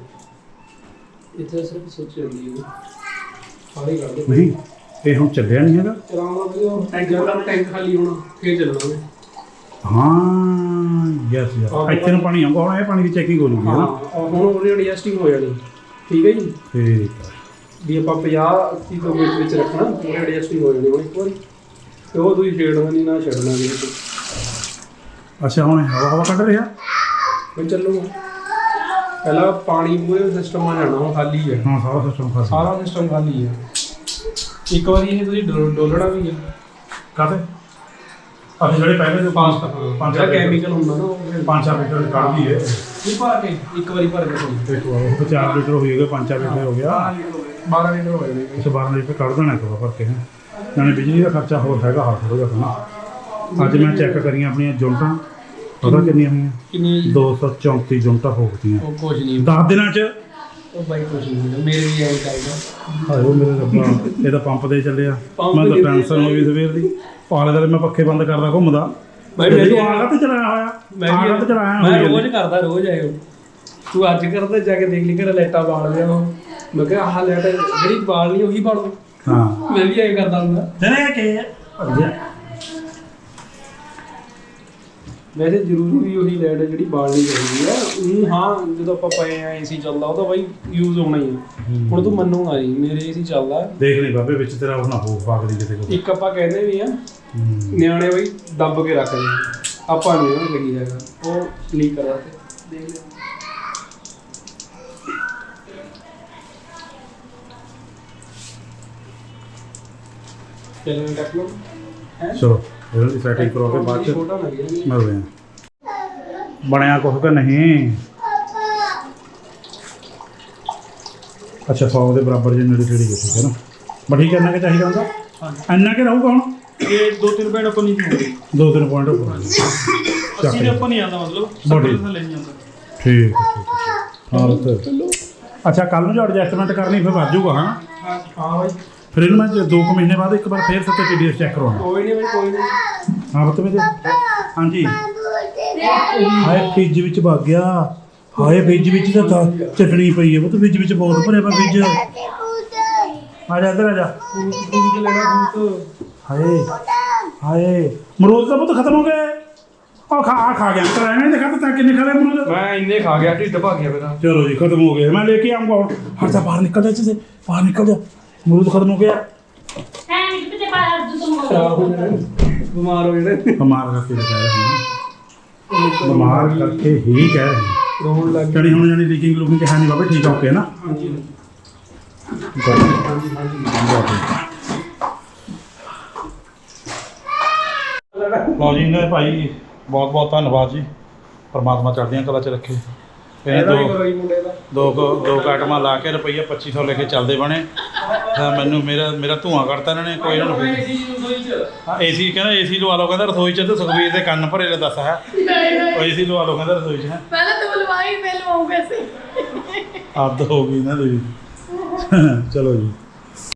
ਇੱਥੇ ਸਿਰਫ ਸੁੱਚ ਹੈ ਨਹੀਂ ਇਹ ਹੁਣ ਚੱਲਿਆ ਨਹੀਂ ਹੈਗਾ। ਚਲਾਉਣਾ ਵੀ ਉਹ ਟੈਂਕ ਦਾ ਟੈਂਕ ਖਾਲੀ ਹੋਣਾ ਫੇਰ ਚੱਲਣਾ ਉਹਨੇ ਹਾਂ ਯੈਸ ਯੈਸ ਇੱਥੇ ਨੂੰ ਪਾਣੀ ਆਉਂਦਾ ਹੁਣ ਇਹ ਪਾਣੀ ਦੀ ਚੈਕਿੰਗ ਹੋ ਜੂਗੀ ਹਾਂ ਹਨਾ ਹੁਣ ਉਹਦੀ ਐਡਜਸਟਿੰਗ ਹੋ ਜਾਣੀ। ਠੀਕ ਹੈ ਜੀ? ਠੀਕ ਹੈ ਵੀ ਆਪਾਂ 50 80 ਤੋਂ ਵਿੱਚ ਰੱਖਣਾ ਪੂਰੀ ਐਡਜਸਟਿੰਗ ਹੋ ਜਾਣੀ ਹੁਣ ਇੱਕ ਵਾਰੀ। ਤੇ ਉਹ ਤੁਸੀਂ ਛੇੜਨਾ ਨਹੀਂ ਨਾ ਛੱਡਣਾ ਨਹੀਂ। ਅੱਛਾ ਹੁਣ ਇਹ ਹਵਾ ਹਵਾ ਕੱਢ ਰਿਹਾ? ਹੁਣ ਚੱਲੋ ਪਹਿਲਾਂ ਪਾਣੀ ਪੂਰੇ ਸਿਸਟਮ ਆ ਜਾਣਾ ਹੁਣ ਖਾਲੀ ਹੈ। ਹਾਂ ਸਾਰਾ ਸਿਸਟਮ ਖਾਸ ਸਾਰਾ ਸਿਸਟਮ ਖਾਲੀ ਹੈ। ਇੱਕ ਵਾਰੀ ਇਹ ਤੁਸੀਂ ਡੋ- ਡੋਲਣਾ ਵੀ ਹੈ। ਕਾਤੇ ਅਸੀਂ ਜਿਹੜੇ ਪਹਿਲੇ ਜੋ ਪਾਸ ਪੰਜ ਜਿਹੜਾ ਕੈਮੀਕਲ ਹੁੰਦਾ ਨਾ ਉਹ ਪੰਜ ਚਾਰ ਲੀਟਰ ਕੱਢਦੀ ਹੈ ਨਹੀਂ ਭਰ ਕੇ ਇੱਕ ਵਾਰੀ ਭਰ ਕੇ ਸੋਈ ਵਾਰ ਉਹ 4 ਲੀਟਰ ਹੋ ਗਿਆ 5 4 ਲੀਟਰ ਹੋ ਗਿਆ। 12 ਲੀਟਰ ਹੋ ਜਾਣੇ ਇਸ 12 ਲੀਟਰ ਕੱਢ ਦੇਣਾ ਇੱਕ ਵਾਰ ਭਰ ਕੇ ਹੈ। ਨਾਲੇ ਬਿਜਲੀ ਦਾ ਖਰਚਾ ਹੋਰ ਹੈਗਾ ਹੱਥ ਜਿਹਾ ਨਾ ਅੱਜ ਮੈਂ ਚੈੱਕ ਕਰੀਆਂ ਆਪਣੀਆਂ ਜੁਲਟਾਂ ਪਤਾ ਕਿੰਨੀਆਂ ਹੋਈਆਂ? ਕਿੰਨੀ 234 ਯੂਨਿਟਾਂ ਹੋ ਗਈਆਂ। ਉਹ ਕੁਝ ਨਹੀਂ। 10 ਦਿਨਾਂ ਚ? ਉਹ ਬਾਈ ਕੁਝ ਨਹੀਂ ਹੁੰਦਾ। ਮੇਰੇ ਵੀ ਐਂ ਚੱਲਦਾ ਹਾਏ ਉਹ ਮੇਰੇ ਰੱਬਾ। ਇਹ ਤਾਂ ਪੰਪ ਦੇ ਚੱਲਿਆ ਪੰਪ ਮੈਂ ਤਾਂ ਦੇ ਟੈਨਸ਼ਨ ਹੋ ਗਈ ਸਵੇਰ ਦੀ ਪਾਲੇ ਦਾ ਮੈਂ ਪੱਖੇ ਬੰਦ ਕਰਦਾ ਘੁੰਮਦਾ। ਬਾਈ ਮੈਂ ਵੀ ਆਗਾ ਤੇ ਚਲਾਇਆ ਹੋਇਆ। ਮੈਂ ਆਗਾ ਤੇ ਚਲਾਇਆ ਮੈਂ ਹੋਇਆ। ਰੋਜ਼ ਕਰਦਾ ਰੋਜ਼ ਆਇਓ। ਤੂੰ ਅੱਜ ਕਰਦਾ ਜਾ ਕੇ ਦੇਖ ਲਈ ਘਰੇ ਲਾਈਟਾਂ ਬਾਲ ਲਿਆ ਉਹ। ਮੈਂ ਕਿਹਾ ਆਹ ਲਾਈਟ ਜਿਹੜੀ ਬਾਲਣੀ ਉਹੀ ਬਾਲੋ। ਹਾਂ। ਮੈਂ ਵੀ ਐਂ ਕਰਦਾ ਹੁੰਦਾ। ਤੇਰੇ ਕੀ ਹੈ? ਵੈਸੇ ਜ਼ਰੂਰੀ ਵੀ ਉਹੀ ਲਾਈਟ ਜਿਹੜੀ ਬਾਲਣੀ ਚਾਹੀਦੀ ਆ। ਊਂ ਹਾਂ ਜਦੋਂ ਆਪਾਂ ਪਏ ਆ ਏਸੀ ਚੱਲਦਾ ਉਹ ਤਾਂ ਬਾਈ ਯੂਜ਼ ਹੋਣਾ ਹੀ ਹੁਣ ਤੂੰ ਮੰਨੂਗਾ ਨਹੀਂ ਮੇਰੇ ਏਸੀ ਚੱਲਦਾ। ਦੇਖ ਲਈ ਬਾਬੇ ਵਿੱਚ ਤੇਰਾ ਉਹ ਨਾ ਹੋ ਪਾਗਦੀ ਕਿਤੇ ਕੋਈ। ਇੱਕ ਆਪਾਂ ਕਹਿੰਦੇ ਵੀ ਆ ਨਿਆਣੇ ਬਈ ਦੱਬ ਕੇ ਰੱਖਦੇ। ਆਪਾਂ ਨਹੀਂ ਉਹਨੂੰ ਕਹੀ ਹੈਗਾ। ਉਹ ਲੀਕ ਕਰਦਾ ਤੇ ਦੇਖ ਲਿਆ ਚੈਨਲ ਕੱਟ ਲਓ ਹੈ? ਚਲੋ। ਇਹਨਾਂ ਦੀ ਸੈਟਿੰਗ ਕਰਵਾ ਕੇ ਬਾਅਦ ਚ ਮਿਲਦੇ ਹਾਂ। ਬਣਿਆ ਕੁਛ ਕਿ ਨਹੀਂ? ਅੱਛਾ 100 ਦੇ ਬਰਾਬਰ ਜੇ ਨੇੜੇ ਤੇੜੇ ਠੀਕ ਹੈ ਨਾ? ਬਟ ਠੀਕ ਹੈ ਇੰਨਾ ਕਿ ਚਾਹੀਦਾ ਹੁੰਦਾ? ਇੰਨਾ ਕਿ ਰਹੂਗਾ ਹੁਣ? ਇਹ ਦੋ ਤਿੰਨ ਪੈਣ ਆਪਾਂ ਨਹੀਂ ਹੋਣਗੇ ਦੋ ਤਿੰਨ ਪੁਆਇੰਟ ਉੱਪਰ ਅਸੀਂ ਨੇ ਆਪਾਂ ਨਹੀਂ ਆਉਂਦਾ ਮਤਲਬ ਬੜੀ। ਸਭ ਥੱਲੇ ਨਹੀਂ ਆਉਂਦਾ। ਠੀਕ ਠੀਕ ਹੈ ਅੱਛਾ ਕੱਲ ਨੂੰ ਜੋ ਐਡਜਸਟਮੈਂਟ ਕਰਨੀ ਫਿਰ ਵੱਧ ਜਾਊਗਾ ਹਾਂ ਹਾਂ ਹਾਂ ਬਾਈ। ਫਿਰ ਇਹਨੂੰ ਮੈਂ 2 ਕੁ ਮਹੀਨੇ ਬਾਅਦ ਇੱਕ ਵਾਰ ਫੇਰ ਸੱਤੇ ਟੀਡੀਐਸ ਚੈੱਕ ਕਰਵਾਉਣਾ ਕੋਈ ਨਹੀਂ ਕੋਈ ਨਹੀਂ ਹਾਂ ਬਤ ਮੇਰੇ। ਹਾਂਜੀ। ਹਾਏ ਫ੍ਰਿਜ ਵਿੱਚ ਵਗ ਗਿਆ। ਹਾਏ ਫ੍ਰਿਜ ਵਿੱਚ ਤਾਂ ਤਾਂ ਚਟਣੀ ਪਈ ਹੈ ਉਹ ਤਾਂ ਫ੍ਰਿਜ ਵਿੱਚ ਬਹੁਤ ਭਰਿਆ ਪਿਆ ਫ੍ਰਿਜ। ਆ ਜਾ ਇੱਧਰ ਆ ਜਾ। ਫੂਡ ਲੈਣਾ ਫੂਡ ਹਾਏ। ਹਾਏ। ਮਰੂਦ ਤਾਂ ਬਹੁਤ ਖਤਮ ਹੋ ਗਏ ਉਹ ਖਾ ਆ ਖਾ ਗਿਆ। ਅੰਕਲ ਐਵੇਂ ਦੇਖਾ ਤਾਂ ਕਿੰਨੇ ਖਾ ਲਏ ਅਮਰੂਦ ਮੈਂ ਇੰਨੇ ਖਾ ਗਿਆ ਢਿੱਡ ਭਾ ਗਿਆ ਮੇਰਾ। ਚਲੋ ਜੀ ਖਤਮ ਹੋ ਗਏ। ਮੈਂ ਲੈ ਕੇ ਆਉਂਗਾ ਹੁਣ। ਹਟ ਜਾ ਬਾਹਰ ਨਿਕਲ ਜਾ ਇੱਥੇ ਬਾਹਰ ਨਿਕਲ ਜਾ। ਅਮਰੂਦ ਖਤਮ ਹੋ ਗਿਆ ਬਿਮਾਰ ਹੋ ਜਾਣਾ। ਬਿਮਾਰ ਕਰਕੇ ਕਹਿ ਰਹੇ ਹਾਂ ਬਿਮਾਰ ਕਰਕੇ ਹੀ ਕਹਿ ਰਹੇ ਹਾਂ ਰੋਣ ਲੱਗ ਚੜੀ ਹੁਣ ਜਾਨੀ ਲੀਕਿੰਗ ਲੁਕਿੰਗ ਹੈ ਨਹੀਂ ਬਾਬੇ ਠੀਕ ਆ ਓਕੇ ਨਾ? ਹਾਂਜੀ। ਲਓ ਜੀ ਨੇ ਭਾਈ ਬਹੁਤ ਬਹੁਤ ਧੰਨਵਾਦ ਜੀ। ਪਰਮਾਤਮਾ ਚੜ੍ਹਦੀਆਂ ਕਲਾ ਚ ਰੱਖੇ। ਇਹਨੇ ਇਹਦਾ ਵੀ ਦੋ ਮੁੰਡੇ ਦਾ। ਦੋ ਕੁ- ਦੋ ਕਾਟਮਾਂ ਲਾ ਕੇ ਰੁਪਈਆ 2500 ਲੈ ਕੇ ਚੱਲਦੇ ਬਣੇ। ਤਾਂ ਮੈਨੂੰ ਮੇਰਾ ਮੇਰਾ ਧੂਆਂ ਕੱਢਤਾ ਇਹਨਾਂ ਨੇ ਕੋਈ ਇਹਨਾਂ ਨੂੰ ਹਾਂ ਏਸੀ ਕਹਿੰਦਾ ਏਸੀ ਲਵਾ ਲਓ ਕਹਿੰਦਾ ਰਸੋਈ ਚ ਤੇ ਸੁਖਵੀਰ ਦੇ ਕੰਨ ਭਰੇ ਲੈ ਦੱਸ ਹੈ। ਉਹ ਏਸੀ ਲਵਾ ਲਓ ਕਹਿੰਦਾ ਰਸੋਈ ਚ ਹੈ। ਪਹਿਲਾਂ ਤਾਂ ਬੁਲਵਾਈ ਮੈਂ ਲਵਾਉਂਗਾ ਸੀ ਹੱਦ ਹੋ ਗਈ ਨਾ ਤੁਸੀਂ ਚਲੋ ਜੀ।